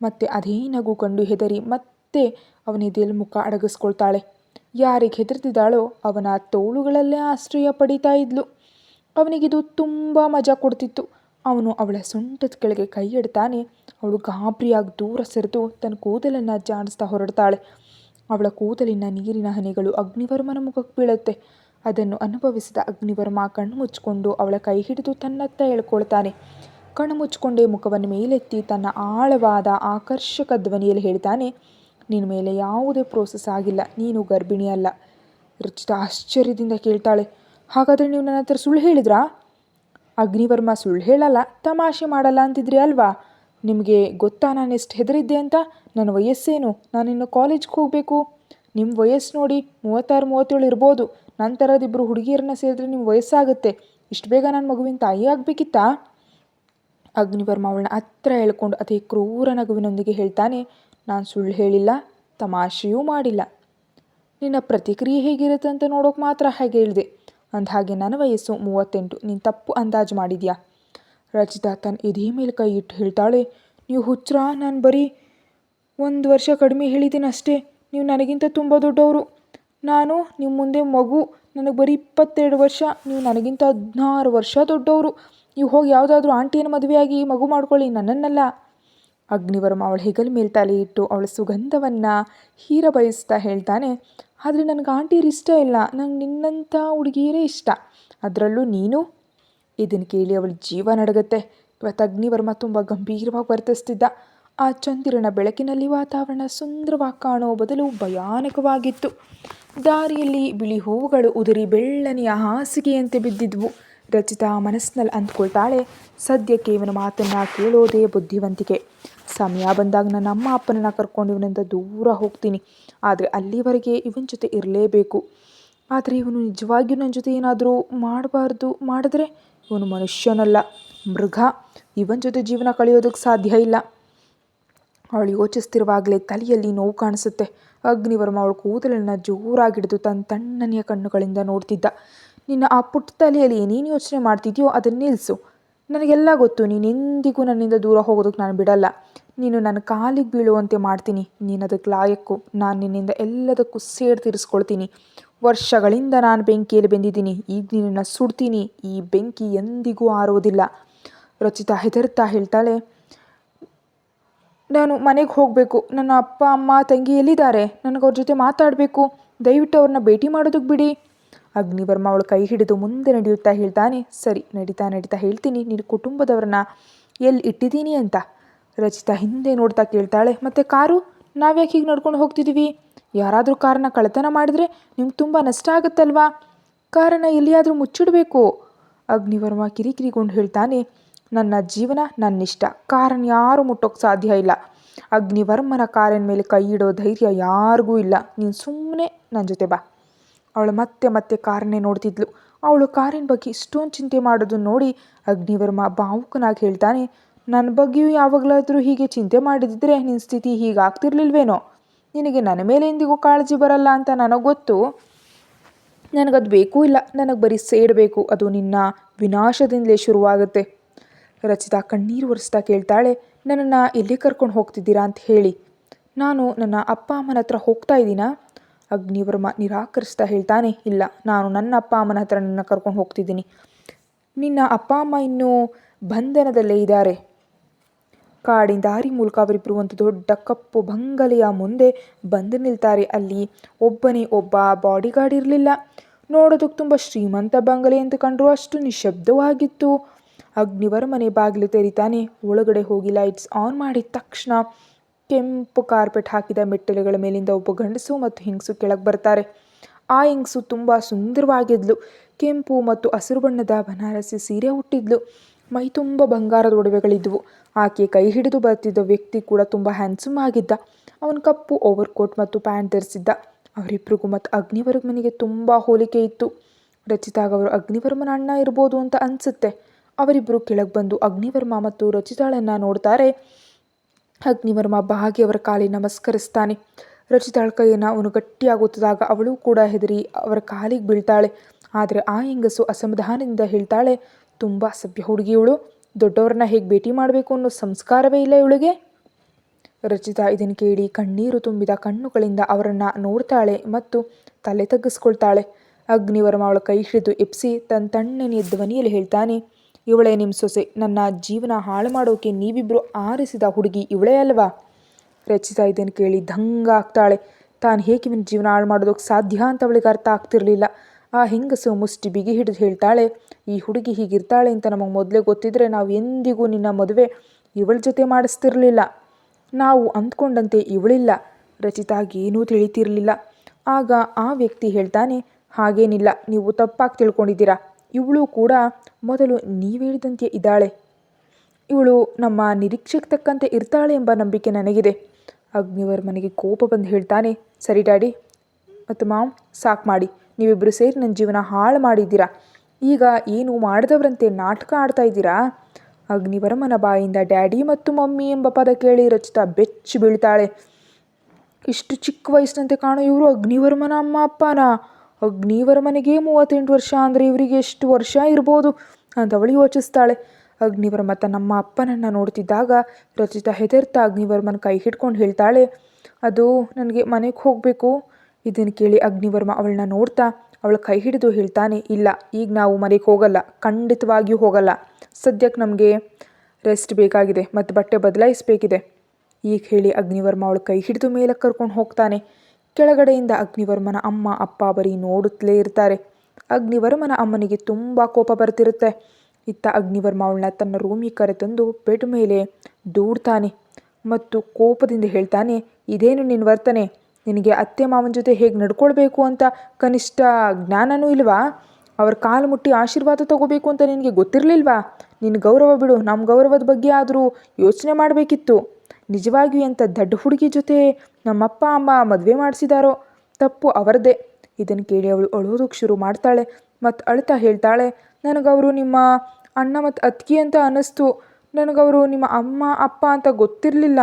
ಮತ್ತೆ ಅದೇ ನಗು ಕಂಡು ಹೆದರಿ ಮತ್ತೆ ಅವನ ಎದೆಯಲ್ಲಿ ಮುಖ ಅಡಗಿಸ್ಕೊಳ್ತಾಳೆ. ಯಾರಿಗೆ ಹೆದರ್ತಿದ್ದಾಳೋ ಅವನ ತೋಳುಗಳಲ್ಲೇ ಆಶ್ರಯ ಪಡೀತಾ ಇದ್ಲು. ಅವನಿಗಿದು ತುಂಬ ಮಜಾ ಕೊಡ್ತಿತ್ತು. ಅವನು ಅವಳ ಸೊಂಟದ ಕೆಳಗೆ ಕೈ ಇಡ್ತಾನೆ ಅವಳು ಗಾಬರಿಯಾಗಿ ದೂರ ಸರಿದು ತನ್ನ ಕೂದಲನ್ನು ಜಾಣಿಸ್ತಾ ಹೊರಡ್ತಾಳೆ. ಅವಳ ಕೂದಲಿನ ನೀರಿನ ಹನಿಗಳು ಅಗ್ನಿವರ್ಮನ ಮುಖಕ್ಕೆ ಬೀಳುತ್ತೆ. ಅದನ್ನು ಅನುಭವಿಸಿದ ಅಗ್ನಿವರ್ಮ ಕಣ್ಣು ಮುಚ್ಚಿಕೊಂಡು ಅವಳ ಕೈ ಹಿಡಿದು ತನ್ನತ್ತ ಎಳ್ಕೊಳ್ತಾನೆ ಕಣ್ಣು ಮುಚ್ಚಿಕೊಂಡೇ ಮುಖವನ್ನು ಮೇಲೆತ್ತಿ ತನ್ನ ಆಳವಾದ ಆಕರ್ಷಕ ಧ್ವನಿಯಲ್ಲಿ ಹೇಳ್ತಾನೆ ನಿನ್ನ ಮೇಲೆ ಯಾವುದೇ ಪ್ರೋಸೆಸ್ ಆಗಿಲ್ಲ, ನೀನು ಗರ್ಭಿಣಿ ಅಲ್ಲ ರುಚಿತ ಆಶ್ಚರ್ಯದಿಂದ ಕೇಳ್ತಾಳೆ. ಹಾಗಾದರೆ ನೀವು ನನ್ನ ಹತ್ರ ಸುಳ್ಳು ಹೇಳಿದ್ರಾ? ಅಗ್ನಿವರ್ಮ ಸುಳ್ಳು ಹೇಳಲ್ಲ, ತಮಾಷೆ ಮಾಡಲ್ಲ ಅಂತಿದ್ರಿ ಅಲ್ವಾ? ನಿಮಗೆ ಗೊತ್ತಾ ನಾನು ಎಷ್ಟು ಹೆದರಿದ್ದೆ ಅಂತ? ನನ್ನ ವಯಸ್ಸೇನು? ನಾನಿನ್ನು ಕಾಲೇಜ್ಗೆ ಹೋಗಬೇಕು. ನಿಮ್ಮ ವಯಸ್ಸು ನೋಡಿ, ಮೂವತ್ತಾರು, ಮೂವತ್ತೇಳು ಇರ್ಬೋದು. ನನ್ನ ಥರದಿಬ್ಬರು ಹುಡುಗಿಯರನ್ನ ಸೇರಿದ್ರೆ ನಿಮ್ಮ ವಯಸ್ಸಾಗುತ್ತೆ. ಇಷ್ಟು ಬೇಗ ನನ್ನ ಮಗುವಿನ ತಾಯಿ ಆಗಬೇಕಿತ್ತಾ? ಅಗ್ನಿವರ್ಮ ಅವಳನ್ನ ಹತ್ರ ಹೇಳ್ಕೊಂಡು ಅದೇ ಕ್ರೂರ ನಗುವಿನೊಂದಿಗೆ ಹೇಳ್ತಾನೆ, ನಾನು ಸುಳ್ಳು ಹೇಳಿಲ್ಲ, ತಮಾಷೆಯೂ ಮಾಡಿಲ್ಲ. ನಿನ್ನ ಪ್ರತಿಕ್ರಿಯೆ ಹೇಗಿರುತ್ತೆ ಅಂತ ನೋಡೋಕೆ ಮಾತ್ರ ಹಾಗೆ ಹೇಳಿದೆ ಅಂದಹಾಗೆ ನನ್ನ ವಯಸ್ಸು ಮೂವತ್ತೆಂಟು. ನೀನು ತಪ್ಪು ಅಂದಾಜು ಮಾಡಿದ್ಯಾ? ರಚಿತಾ ತನ್ನ ಎದೆ ಮೇಲೆ ಕೈ ಇಟ್ಟು ಹೇಳ್ತಾಳೆ, ನೀವು ಹುಚ್ಚರ, ನಾನು ಬರೀ ಒಂದು ವರ್ಷ ಕಡಿಮೆ ಹೇಳಿದ್ದೀನಿ ಅಷ್ಟೇ ನೀವು ನನಗಿಂತ ತುಂಬ ದೊಡ್ಡವರು. ನಾನು ನಿಮ್ಮ ಮುಂದೆ ಮಗು. ನನಗೆ ಬರೀ ಇಪ್ಪತ್ತೆರಡು ವರ್ಷ. ನೀವು ನನಗಿಂತ ಹದಿನಾರು ವರ್ಷ ದೊಡ್ಡವರು. ನೀವು ಹೋಗಿ ಯಾವುದಾದ್ರೂ ಆಂಟಿಯನ್ನು ಮದುವೆಯಾಗಿ ಮಗು ಮಾಡ್ಕೊಳ್ಳಿ. ನನ್ನನ್ನಲ್ಲ. ಅಗ್ನಿವರ್ಮ ಅವಳ ಹೆಗಲ ಮೇಲೆ ತಲೆ ಇಟ್ಟು ಅವಳ ಸುಗಂಧವನ್ನು ಹೀರ ಬಯಸ್ತಾ ಹೇಳ್ತಾನೆ, ಆದರೆ ನನಗೆ ಆಂಟಿಯರು ಇಷ್ಟ ಇಲ್ಲ. ನಂಗೆ ನಿನ್ನಂಥ ಹುಡುಗಿಯರೇ ಇಷ್ಟ. ಅದರಲ್ಲೂ ನೀನು? ಇದನ್ನು ಕೇಳಿ ಅವಳ ಜೀವ ನಡಗತ್ತೆ. ಇವತ್ತು ಅಗ್ನಿವರ್ಮ ತುಂಬ ಗಂಭೀರವಾಗಿ ವರ್ತಿಸ್ತಿದ್ದ. ಆ ಚಂದಿರನ ಬೆಳಕಿನಲ್ಲಿ ವಾತಾವರಣ ಸುಂದರವಾಗಿ ಕಾಣೋ ಬದಲು ಭಯಾನಕವಾಗಿತ್ತು. ದಾರಿಯಲ್ಲಿ ಬಿಳಿ ಹೂವುಗಳು ಉದುರಿ ಬೆಳ್ಳನೆಯ ಹಾಸಿಗೆಯಂತೆ ಬಿದ್ದಿದ್ವು. ರಚಿತಾ ಮನಸ್ಸಿನಲ್ಲಿ ಅಂದ್ಕೊಳ್ತಾಳೆ ಸದ್ಯಕ್ಕೆ ಇವನ ಮಾತನ್ನು ಕೇಳೋದೇ ಬುದ್ಧಿವಂತಿಕೆ. ಸಮಯ ಬಂದಾಗ ನನ್ನ ಅಮ್ಮ ಅಪ್ಪನನ್ನು ಕರ್ಕೊಂಡು ಇವನಿಂದ ದೂರ ಹೋಗ್ತೀನಿ. ಆದರೆ ಅಲ್ಲಿವರೆಗೆ ಇವನ ಜೊತೆ ಇರಲೇಬೇಕು. ಆದರೆ ಇವನು ನಿಜವಾಗಿಯೂ ನನ್ನ ಜೊತೆ ಏನಾದರೂ ಮಾಡಬಾರ್ದು ಮಾಡಿದ್ರೆ ಇವನು ಮನುಷ್ಯನಲ್ಲ, ಮೃಗ. ಇವನ ಜೊತೆ ಜೀವನ ಕಳೆಯೋದಕ್ಕೆ ಸಾಧ್ಯ ಇಲ್ಲ. ಅವಳು ಯೋಚಿಸ್ತಿರುವಾಗಲೇ ತಲೆಯಲ್ಲಿ ನೋವು ಕಾಣಿಸುತ್ತೆ. ಅಗ್ನಿವರ್ಮ ಅವಳು ಕೂದಲನ್ನು ಜೋರಾಗಿಡಿದು ತನ್ನ ತಣ್ಣನೆಯ ಕಣ್ಣುಗಳಿಂದ ನೋಡ್ತಿದ್ದ. ನಿನ್ನ ಆ ಪುಟ್ಟ ತಲೆಯಲ್ಲಿ ಏನೇನು ಯೋಚನೆ ಮಾಡ್ತಿದ್ಯೋ ಅದನ್ನು ನಿಲ್ಲಿಸು ನನಗೆಲ್ಲ ಗೊತ್ತು, ನೀನು ಎಂದಿಗೂ ನನ್ನಿಂದ ದೂರ ಹೋಗೋದಕ್ಕೆ ನಾನು ಬಿಡಲ್ಲ. ನೀನು ನನ್ನ ಕಾಲಿಗೆ ಬೀಳುವಂತೆ ಮಾಡ್ತೀನಿ. ನೀನು ಅದಕ್ಕೆ ಲಾಯಕ್ಕು. ನಾನು ನಿನ್ನಿಂದ ಎಲ್ಲದಕ್ಕೂ ಸೇಡ್ ತೀರಿಸ್ಕೊಳ್ತೀನಿ. ವರ್ಷಗಳಿಂದ ನಾನು ಬೆಂಕಿಯಲ್ಲಿ ಬೆಂದಿದ್ದೀನಿ. ಈಗ ನಿನ್ನನ್ನು ಸುಡ್ತೀನಿ. ಈ ಬೆಂಕಿ ಎಂದಿಗೂ ಆರೋದಿಲ್ಲ. ರಚಿತಾ ಹೆದರ್ತಾ ಹೇಳ್ತಾಳೆ, ನಾನು ಮನೆಗೆ ಹೋಗಬೇಕು. ನನ್ನ ಅಪ್ಪ, ಅಮ್ಮ, ತಂಗಿ ಎಲ್ಲಿದ್ದಾರೆ? ನನಗೆ ಅವ್ರ ಜೊತೆ ಮಾತಾಡಬೇಕು. ದಯವಿಟ್ಟು ಅವ್ರನ್ನ ಭೇಟಿ ಮಾಡೋದಕ್ಕೆ ಬಿಡಿ. ಅಗ್ನಿವರ್ಮ ಅವಳು ಕೈ ಹಿಡಿದು ಮುಂದೆ ನಡೆಯುತ್ತಾ ಹೇಳ್ತಾನೆ, ಸರಿ, ನಡೀತಾ ನಡೀತಾ ಹೇಳ್ತೀನಿ ನಿನ್ನ ಕುಟುಂಬದವ್ರನ್ನ ಎಲ್ಲಿ ಇಟ್ಟಿದ್ದೀನಿ ಅಂತ. ರಚಿತಾ ಹಿಂದೆ ನೋಡ್ತಾ ಕೇಳ್ತಾಳೆ, ಮತ್ತು ಕಾರು? ನಾವ್ಯಾಕೆ ಹೀಗೆ ನಡ್ಕೊಂಡು ಹೋಗ್ತಿದ್ದೀವಿ ಯಾರಾದರೂ ಕಾರನ್ನ ಕಳ್ಳತನ ಮಾಡಿದರೆ ನಿಮ್ಗೆ ತುಂಬ ನಷ್ಟ ಆಗುತ್ತಲ್ವಾ? ಕಾರನ್ನ ಎಲ್ಲಿಯಾದರೂ ಮುಚ್ಚಿಡಬೇಕು. ಅಗ್ನಿವರ್ಮ ಕಿರಿಕಿರಿಗೊಂಡು ಹೇಳ್ತಾನೆ, ನನ್ನ ಜೀವನ, ನನ್ನಿಷ್ಟ ಕಾರನ್ನ ಯಾರೂ ಮುಟ್ಟೋಕ್ಕೆ ಸಾಧ್ಯ ಇಲ್ಲ. ಅಗ್ನಿವರ್ಮನ ಕಾರಿನ ಮೇಲೆ ಕೈ ಇಡೋ ಧೈರ್ಯ ಯಾರಿಗೂ ಇಲ್ಲ. ನೀನು ಸುಮ್ಮನೆ ನನ್ನ ಜೊತೆ ಬಾ. ಅವಳು ಮತ್ತೆ ಮತ್ತೆ ಕಾರನ್ನೇ ನೋಡ್ತಿದ್ಲು. ಅವಳು ಕಾರಿನ ಬಗ್ಗೆ ಇಷ್ಟೊಂದು ಚಿಂತೆ ಮಾಡೋದನ್ನು ನೋಡಿ ಅಗ್ನಿವರ್ಮ ಭಾವುಕನಾಗಿ ಹೇಳ್ತಾನೆ ನನ್ನ ಬಗ್ಗೆಯೂ ಯಾವಾಗಲಾದರೂ ಹೀಗೆ ಚಿಂತೆ ಮಾಡಿದಿದ್ರೆ ನಿನ್ನ ಸ್ಥಿತಿ ಹೀಗಾಗ್ತಿರ್ಲಿಲ್ವೇನೋ? ನಿನಗೆ ನನ್ನ ಮೇಲೆ ಎಂದಿಗೂ ಕಾಳಜಿ ಬರಲ್ಲ ಅಂತ ನನಗೆ ಗೊತ್ತು. ನನಗದು ಬೇಕೂ ಇಲ್ಲ. ನನಗೆ ಬರೀ ಸೇಡಬೇಕು ಅದು ನಿನ್ನ ವಿನಾಶದಿಂದಲೇ ಶುರುವಾಗುತ್ತೆ. ರಚಿತಾ ಕಣ್ಣೀರು ಒರೆಸ್ತಾ ಕೇಳ್ತಾಳೆ, ನನ್ನನ್ನು ಎಲ್ಲಿ ಕರ್ಕೊಂಡು ಹೋಗ್ತಿದ್ದೀರಾ ಅಂತ ಹೇಳಿ. ನಾನು ನನ್ನ ಅಪ್ಪ ಅಮ್ಮನ ಹತ್ರ ಹೋಗ್ತಾ ಇದ್ದೀನಾ? ಅಗ್ನಿವರ್ಮ ನಿರಾಕರಿಸ್ತಾ ಹೇಳ್ತಾನೆ, ಇಲ್ಲ, ನಾನು ನನ್ನ ಅಪ್ಪ ಅಮ್ಮನ ಹತ್ರ ನಿನ್ನ ಕರ್ಕೊಂಡು ಹೋಗ್ತಿದ್ದೀನಿ. ನಿನ್ನ ಅಪ್ಪ ಅಮ್ಮ ಇನ್ನೂ ಬಂಧನದಲ್ಲೇ ಇದ್ದಾರೆ. ಕಾಡಿನ ದಾರಿ ಮೂಲಕ ಅವರಿಬ್ಬರು ಒಂದು ದೊಡ್ಡ ಕಪ್ಪು ಬಂಗಲೆಯ ಮುಂದೆ ಬಂದು ನಿಲ್ತಾರೆ. ಅಲ್ಲಿ ಒಬ್ಬನೇ ಒಬ್ಬ ಬಾಡಿಗಾರ್ಡ್ ಇರಲಿಲ್ಲ. ನೋಡೋದಕ್ಕೆ ತುಂಬ ಶ್ರೀಮಂತ ಬಂಗಲೆ ಅಂತ ಕಂಡ್ರು ಅಷ್ಟು ನಿಶಬ್ದವಾಗಿತ್ತು ಅಗ್ನಿವರ್ಮನೆ ಬಾಗಿಲು ತೆರಿತಾನೆ, ಒಳಗಡೆ ಹೋಗಿ ಲೈಟ್ಸ್ ಆನ್ ಮಾಡಿದ ತಕ್ಷಣ ಕೆಂಪು ಕಾರ್ಪೆಟ್ ಹಾಕಿದ ಮೆಟ್ಟಿಲುಗಳ ಮೇಲಿಂದ ಒಬ್ಬ ಗಂಡಸು ಮತ್ತು ಹೆಂಗಸು ಕೆಳಗೆ ಬರ್ತಾರೆ. ಆ ಹೆಂಗಸು ತುಂಬ ಸುಂದರವಾಗಿದ್ಲು. ಕೆಂಪು ಮತ್ತು ಹಸಿರು ಬಣ್ಣದ ಬನಾರಸಿ ಸೀರೆ ಹುಟ್ಟಿದ್ಲು ಮೈ ತುಂಬ ಬಂಗಾರದ ಒಡವೆಗಳಿದ್ವು. ಆಕೆ ಕೈ ಹಿಡಿದು ಬರ್ತಿದ್ದ ವ್ಯಕ್ತಿ ಕೂಡ ತುಂಬ ಹ್ಯಾಂಡ್ಸಮ್ ಆಗಿದ್ದ. ಅವನು ಕಪ್ಪು ಓವರ್ ಕೋಟ್ ಮತ್ತು ಪ್ಯಾಂಟ್ ಧರಿಸಿದ್ದ. ಅವರಿಬ್ಬರಿಗೂ ಮತ್ತು ಅಗ್ನಿವರ್ಮನಿಗೆ ತುಂಬ ಹೋಲಿಕೆ ಇತ್ತು. ರಚಿತಾಗ ಅವರು ಅಗ್ನಿವರ್ಮನ ಅಣ್ಣ ಇರ್ಬೋದು ಅಂತ ಅನಿಸುತ್ತೆ. ಅವರಿಬ್ಬರು ಕೆಳಗೆ ಬಂದು ಅಗ್ನಿವರ್ಮ ಮತ್ತು ರಚಿತಾಳನ್ನು ನೋಡ್ತಾರೆ. ಅಗ್ನಿವರ್ಮ ಬಾಗಿ ಅವರ ಕಾಲಿಗೆ ನಮಸ್ಕರಿಸ್ತಾನೆ. ರಚಿತಾಳ ಕೈಯನ್ನು ಅವನು ಗಟ್ಟಿಯಾಗುತ್ತದಾಗ ಅವಳು ಕೂಡ ಹೆದರಿ ಅವರ ಕಾಲಿಗೆ ಬೀಳ್ತಾಳೆ. ಆದರೆ ಆ ಹೆಂಗಸು ಅಸಮಾಧಾನದಿಂದ ಹೇಳ್ತಾಳೆ, ತುಂಬ ಸಭ್ಯ ಹುಡುಗಿಯವಳು ದೊಡ್ಡವ್ರನ್ನ ಹೇಗೆ ಭೇಟಿ ಮಾಡಬೇಕು ಅನ್ನೋ ಸಂಸ್ಕಾರವೇ ಇಲ್ಲ ಇವಳಿಗೆ? ರಚಿತಾ ಇದನ್ನು ಕೇಳಿ ಕಣ್ಣೀರು ತುಂಬಿದ ಕಣ್ಣುಗಳಿಂದ ಅವರನ್ನು ನೋಡ್ತಾಳೆ ಮತ್ತು ತಲೆ ತಗ್ಗಿಸ್ಕೊಳ್ತಾಳೆ. ಅಗ್ನಿವರ್ಮ ಅವಳ ಕೈ ಹಿಡಿದು ಎಪ್ಸಿ ತನ್ನ ತಣ್ಣನೆಯ ಧ್ವನಿಯಲ್ಲಿ ಹೇಳ್ತಾನೆ ಇವಳೇ ನಿಮ್ಮ ಸೊಸೆ. ನನ್ನ ಜೀವನ ಹಾಳು ಮಾಡೋಕೆ ನೀವಿಬ್ಬರು ಆರಿಸಿದ ಹುಡುಗಿ ಇವಳೇ ಅಲ್ವಾ? ರಚಿತಾ ಇದನ್ನು ಕೇಳಿ ದಂಗ ಆಗ್ತಾಳೆ. ತಾನು ಹೇಗೆ ಇವನ ಜೀವನ ಹಾಳು ಮಾಡೋದಕ್ಕೆ ಸಾಧ್ಯ ಅಂತ ಅವಳಿಗೆ ಅರ್ಥ ಆಗ್ತಿರಲಿಲ್ಲ. ಆ ಹೆಂಗಸು ಮುಷ್ಟಿ ಬಿಗಿ ಹಿಡಿದು ಹೇಳ್ತಾಳೆ, ಈ ಹುಡುಗಿ ಹೀಗಿರ್ತಾಳೆ ಅಂತ ನಮಗೆ ಮೊದಲೇ ಗೊತ್ತಿದ್ರೆ ನಾವು ಎಂದಿಗೂ ನಿನ್ನ ಮದುವೆ ಇವಳ ಜೊತೆ ಮಾಡಿಸ್ತಿರಲಿಲ್ಲ. ನಾವು ಅಂದ್ಕೊಂಡಂತೆ ಇವಳಿಲ್ಲ. ರಚಿತಾಗೇನೂ ತಿಳಿತಿರಲಿಲ್ಲ. ಆಗ ಆ ವ್ಯಕ್ತಿ ಹೇಳ್ತಾನೆ, ಹಾಗೇನಿಲ್ಲ, ನೀವು ತಪ್ಪಾಗಿ ತಿಳ್ಕೊಂಡಿದ್ದೀರಾ. ಇವಳು ಕೂಡ ಮೊದಲು ನೀವು ಹೇಳಿದಂತೆ ಇದ್ದಾಳೆ. ಇವಳು ನಮ್ಮ ನಿರೀಕ್ಷೆಗೆ ತಕ್ಕಂತೆ ಇರ್ತಾಳೆ ಎಂಬ ನಂಬಿಕೆ ನನಗಿದೆ. ಅಗ್ನಿವರ್ಮನಿಗೆ ಕೋಪ ಬಂದು ಹೇಳ್ತಾನೆ, ಸರಿ ಡ್ಯಾಡಿ, ಮತ್ತು ಮಾಮ್, ಸಾಕು ಮಾಡಿ. ನೀವಿಬ್ಬರು ಸೇರಿ ನನ್ನ ಜೀವನ ಹಾಳು ಮಾಡಿದ್ದೀರಾ? ಈಗ ಏನು ಮಾಡಿದವರಂತೆ ನಾಟಕ ಆಡ್ತಾ ಇದ್ದೀರಾ? ಅಗ್ನಿವರ್ಮನ ಬಾಯಿಂದ ಡ್ಯಾಡಿ ಮತ್ತು ಮಮ್ಮಿ ಎಂಬ ಪದ ಕೇಳಿ ರಚಿತಾ ಬೆಚ್ಚಿ ಬೀಳ್ತಾಳೆ. ಇಷ್ಟು ಚಿಕ್ಕ ವಯಸ್ಸಿನಂತೆ ಕಾಣೋ ಇವರು ಅಗ್ನಿವರ್ಮನ ಅಮ್ಮ, ಅಪ್ಪನ? ಅಗ್ನಿವರ್ಮನಿಗೆ ಮೂವತ್ತೆಂಟು ವರ್ಷ, ಅಂದರೆ ಇವರಿಗೆ ಎಷ್ಟು ವರ್ಷ ಇರ್ಬೋದು? ಅಂತ ಅವಳು ಯೋಚಿಸ್ತಾಳೆ. ಅಗ್ನಿವರ್ಮ ತನ್ನಮ್ಮ ಅಪ್ಪನನ್ನು ನೋಡ್ತಿದ್ದಾಗ ರಚಿತ ಹೆದರ್ತಾ ಅಗ್ನಿವರ್ಮನ ಕೈ ಹಿಡ್ಕೊಂಡು ಹೇಳ್ತಾಳೆ, ಅದು ನನಗೆ ಮನೆಗೆ ಹೋಗಬೇಕು. ಇದನ್ನು ಕೇಳಿ ಅಗ್ನಿವರ್ಮ ಅವಳನ್ನ ನೋಡ್ತಾ ಅವಳ ಕೈ ಹಿಡಿದು ಹೇಳ್ತಾನೆ, ಇಲ್ಲ, ಈಗ ನಾವು ಮನೆಗೆ ಹೋಗಲ್ಲ, ಖಂಡಿತವಾಗಿಯೂ ಹೋಗಲ್ಲ. ಸದ್ಯಕ್ಕೆ ನಮಗೆ ರೆಸ್ಟ್ ಬೇಕಾಗಿದೆ, ಮತ್ತು ಬಟ್ಟೆ ಬದಲಾಯಿಸಬೇಕಿದೆ. ಈಗ ಹೇಳಿ ಅಗ್ನಿವರ್ಮ ಅವಳ ಕೈ ಹಿಡಿದು ಮೇಲೆ ಕರ್ಕೊಂಡು ಹೋಗ್ತಾನೆ. ಕೆಳಗಡೆಯಿಂದ ಅಗ್ನಿವರ್ಮನ ಅಮ್ಮ, ಅಪ್ಪ ಬರೀ ನೋಡುತ್ತಲೇ ಇರ್ತಾರೆ. ಅಗ್ನಿವರ್ಮನ ಅಮ್ಮನಿಗೆ ತುಂಬ ಕೋಪ ಬರ್ತಿರುತ್ತೆ. ಇತ್ತ ಅಗ್ನಿವರ್ಮ ಅವಳನ್ನ ತನ್ನ ರೂಮಿಗೆ ಕರೆತಂದು ಬೆಡ್ ಮೇಲೆ ದೂಡ್ತಾನೆ. ಮತ್ತು ಕೋಪದಿಂದ ಹೇಳ್ತಾನೆ, ಇದೇನು ನಿನ್ನ ವರ್ತನೆ? ನಿನಗೆ ಅತ್ತೆ ಮಾವನ ಜೊತೆ ಹೇಗೆ ನಡ್ಕೊಳ್ಬೇಕು ಅಂತ ಕನಿಷ್ಠ ಜ್ಞಾನನೂ ಇಲ್ವಾ? ಅವ್ರ ಕಾಲು ಮುಟ್ಟಿ ಆಶೀರ್ವಾದ ತಗೋಬೇಕು ಅಂತ ನಿನಗೆ ಗೊತ್ತಿರಲಿಲ್ವಾ? ನಿನ್ನ ಗೌರವ ಬಿಡು ನಮ್ಮ ಗೌರವದ ಬಗ್ಗೆ ಆದರೂ ಯೋಚನೆ ಮಾಡಬೇಕಿತ್ತು. ನಿಜವಾಗಿಯೂ ಎಂಥ ದಡ್ಡ ಹುಡುಗಿ ಜೊತೆ ನಮ್ಮಪ್ಪ, ಅಮ್ಮ ಮದುವೆ ಮಾಡಿಸಿದಾರೋ? ತಪ್ಪು ಅವರದೇ. ಇದನ್ನು ಕೇಳಿ ಅವಳು ಅಳೋದಕ್ಕೆ ಶುರು ಮಾಡ್ತಾಳೆ. ಮತ್ತು ಅಳ್ತಾ ಹೇಳ್ತಾಳೆ, ನನಗವರು ನಿಮ್ಮ ಅಣ್ಣ ಮತ್ತು ಅತ್ತಿಗೆ ಅಂತ ಅನ್ನಿಸ್ತು. ನನಗವರು ನಿಮ್ಮ ಅಮ್ಮ, ಅಪ್ಪ ಅಂತ ಗೊತ್ತಿರಲಿಲ್ಲ.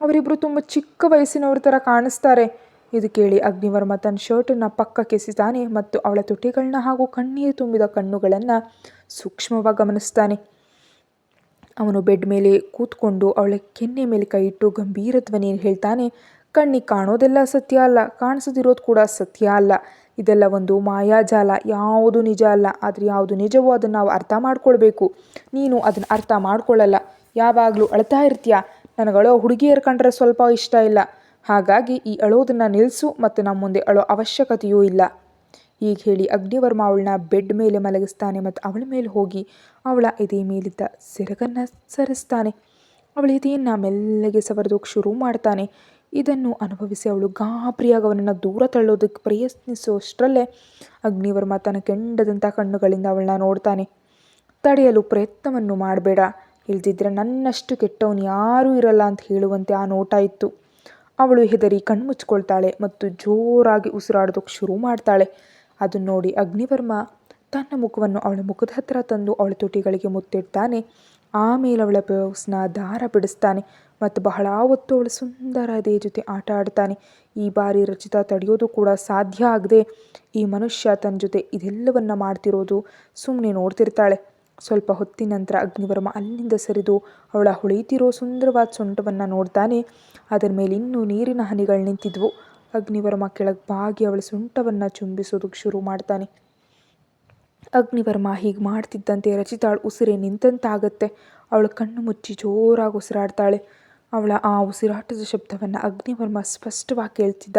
ಅವರಿಬ್ಬರು ತುಂಬ ಚಿಕ್ಕ ವಯಸ್ಸಿನವ್ರ ಥರ ಕಾಣಿಸ್ತಾರೆ. ಇದು ಕೇಳಿ ಅಗ್ನಿವರ್ಮ ತನ್ನ ಶರ್ಟನ್ನು ಪಕ್ಕ ಎಸಿತಾನೆ ಮತ್ತು ಅವಳ ತುಟಿಗಳನ್ನ ಹಾಗೂ ಕಣ್ಣೀರು ತುಂಬಿದ ಕಣ್ಣುಗಳನ್ನು ಸೂಕ್ಷ್ಮವಾಗಿ ಗಮನಿಸ್ತಾನೆ. ಅವನು ಬೆಡ್ ಮೇಲೆ ಕೂತ್ಕೊಂಡು ಅವಳ ಕೆನ್ನೆ ಮೇಲೆ ಕೈ ಇಟ್ಟು ಗಂಭೀರ ಧ್ವನಿಯಲ್ಲಿ ಹೇಳ್ತಾನೆ, ಕಣ್ಣಿಗೆ ಕಾಣೋದೆಲ್ಲ ಸತ್ಯ ಅಲ್ಲ, ಕಾಣಿಸದಿರೋದು ಕೂಡ ಸತ್ಯ ಅಲ್ಲ. ಇದೆಲ್ಲ ಒಂದು ಮಾಯಾಜಾಲ ಯಾವುದು ನಿಜ ಅಲ್ಲ. ಆದರೆ ಯಾವುದು ನಿಜವೋ ಅದನ್ನು ನಾವು ಅರ್ಥ ಮಾಡ್ಕೊಳ್ಬೇಕು. ನೀನು ಅದನ್ನು ಅರ್ಥ ಮಾಡ್ಕೊಳ್ಳಲ್ಲ ಯಾವಾಗಲೂ ಅಳ್ತಾ ಇರ್ತೀಯ? ನನಗಳೋ ಹುಡುಗಿಯರು ಕಂಡ್ರೆ ಸ್ವಲ್ಪ ಇಷ್ಟ ಇಲ್ಲ. ಹಾಗಾಗಿ ಈ ಅಳೋದನ್ನು ನಿಲ್ಲಿಸು ಮತ್ತು ನಮ್ಮ ಮುಂದೆ ಅಳೋ ಅವಶ್ಯಕತೆಯೂ ಇಲ್ಲ. ಈಗ ಹೇಳಿ ಅಗ್ನಿವರ್ಮ ಅವಳನ್ನ ಬೆಡ್ ಮೇಲೆ ಮಲಗಿಸ್ತಾನೆ ಮತ್ತು ಅವಳ ಮೇಲೆ ಹೋಗಿ ಅವಳ ಎದೆ ಮೇಲಿದ್ದ ಸೆರಗನ್ನು ಸರಿಸ್ತಾನೆ. ಅವಳ ಎದೆಯನ್ನು ಮೆಲ್ಲಗೆ ಸವರದೋಕೆ ಶುರು ಮಾಡ್ತಾನೆ. ಇದನ್ನು ಅನುಭವಿಸಿ ಅವಳು ಗಾಬರಿಯಾಗಿ ಅವನನ್ನು ದೂರ ತಳ್ಳೋದಕ್ಕೆ ಪ್ರಯತ್ನಿಸುವಷ್ಟರಲ್ಲೇ ಅಗ್ನಿವರ್ಮ ತನ್ನ ಕೆಂಡದಂಥ ಕಣ್ಣುಗಳಿಂದ ಅವಳನ್ನ ನೋಡ್ತಾನೆ. ತಡೆಯಲು ಪ್ರಯತ್ನವನ್ನು ಮಾಡಬೇಡ. ಇಲ್ದಿದ್ರೆ ನನ್ನಷ್ಟು ಕೆಟ್ಟವನು ಯಾರೂ ಇರಲ್ಲ ಅಂತ ಹೇಳುವಂತೆ ಆ ನೋಟ ಇತ್ತು. ಅವಳು ಹೆದರಿ ಕಣ್ಮುಚ್ಕೊಳ್ತಾಳೆ ಮತ್ತು ಜೋರಾಗಿ ಉಸಿರಾಡೋದಕ್ಕೆ ಶುರು ಮಾಡ್ತಾಳೆ. ಅದನ್ನು ನೋಡಿ ಅಗ್ನಿವರ್ಮ ತನ್ನ ಮುಖವನ್ನು ಅವಳ ಮುಖದ ಹತ್ತಿರ ತಂದು ಅವಳ ತುಟಿಗಳಿಗೆ ಮುತ್ತಿಡ್ತಾನೆ. ಆಮೇಲೆ ಅವಳ ಬ್ಲೌಸ್ನ ದಾರ ಬಿಡಿಸ್ತಾನೆ ಮತ್ತು ಬಹಳ ಹೊತ್ತು ಅವಳು ಸುಂದರ ಅದೇ ಜೊತೆ ಆಟ ಆಡ್ತಾನೆ. ಈ ಬಾರಿ ರಚಿತ ತಡೆಯೋದು ಕೂಡ ಸಾಧ್ಯ ಆಗದೆ ಈ ಮನುಷ್ಯ ತನ್ನ ಜೊತೆ ಇದೆಲ್ಲವನ್ನ ಮಾಡ್ತಿರೋದು ಸುಮ್ಮನೆ ನೋಡ್ತಿರ್ತಾಳೆ. ಸ್ವಲ್ಪ ಹೊತ್ತಿನ ನಂತರ ಅಗ್ನಿವರ್ಮ ಅಲ್ಲಿಂದ ಸರಿದು ಅವಳ ಹೊಳೆಯುತ್ತಿರೋ ಸುಂದರವಾದ ಸೊಂಟವನ್ನು ನೋಡ್ತಾನೆ. ಅದರ ಮೇಲೆ ಇನ್ನೂ ನೀರಿನ ಹನಿಗಳು ನಿಂತಿದ್ವು. ಅಗ್ನಿವರ್ಮ ಕೆಳಗೆ ಬಾಗಿ ಅವಳ ಸೊಂಟವನ್ನು ಚುಂಬಿಸೋದಕ್ಕೆ ಶುರು ಮಾಡ್ತಾನೆ. ಅಗ್ನಿವರ್ಮ ಹೀಗೆ ಮಾಡ್ತಿದ್ದಂತೆ ರಚಿತಾಳ್ ಉಸಿರೇ ನಿಂತಂತಾಗತ್ತೆ. ಅವಳ ಕಣ್ಣು ಮುಚ್ಚಿ ಜೋರಾಗಿ ಉಸಿರಾಡ್ತಾಳೆ. ಅವಳ ಆ ಉಸಿರಾಟದ ಶಬ್ದವನ್ನು ಅಗ್ನಿವರ್ಮ ಸ್ಪಷ್ಟವಾಗಿ ಕೇಳ್ತಿದ್ದ.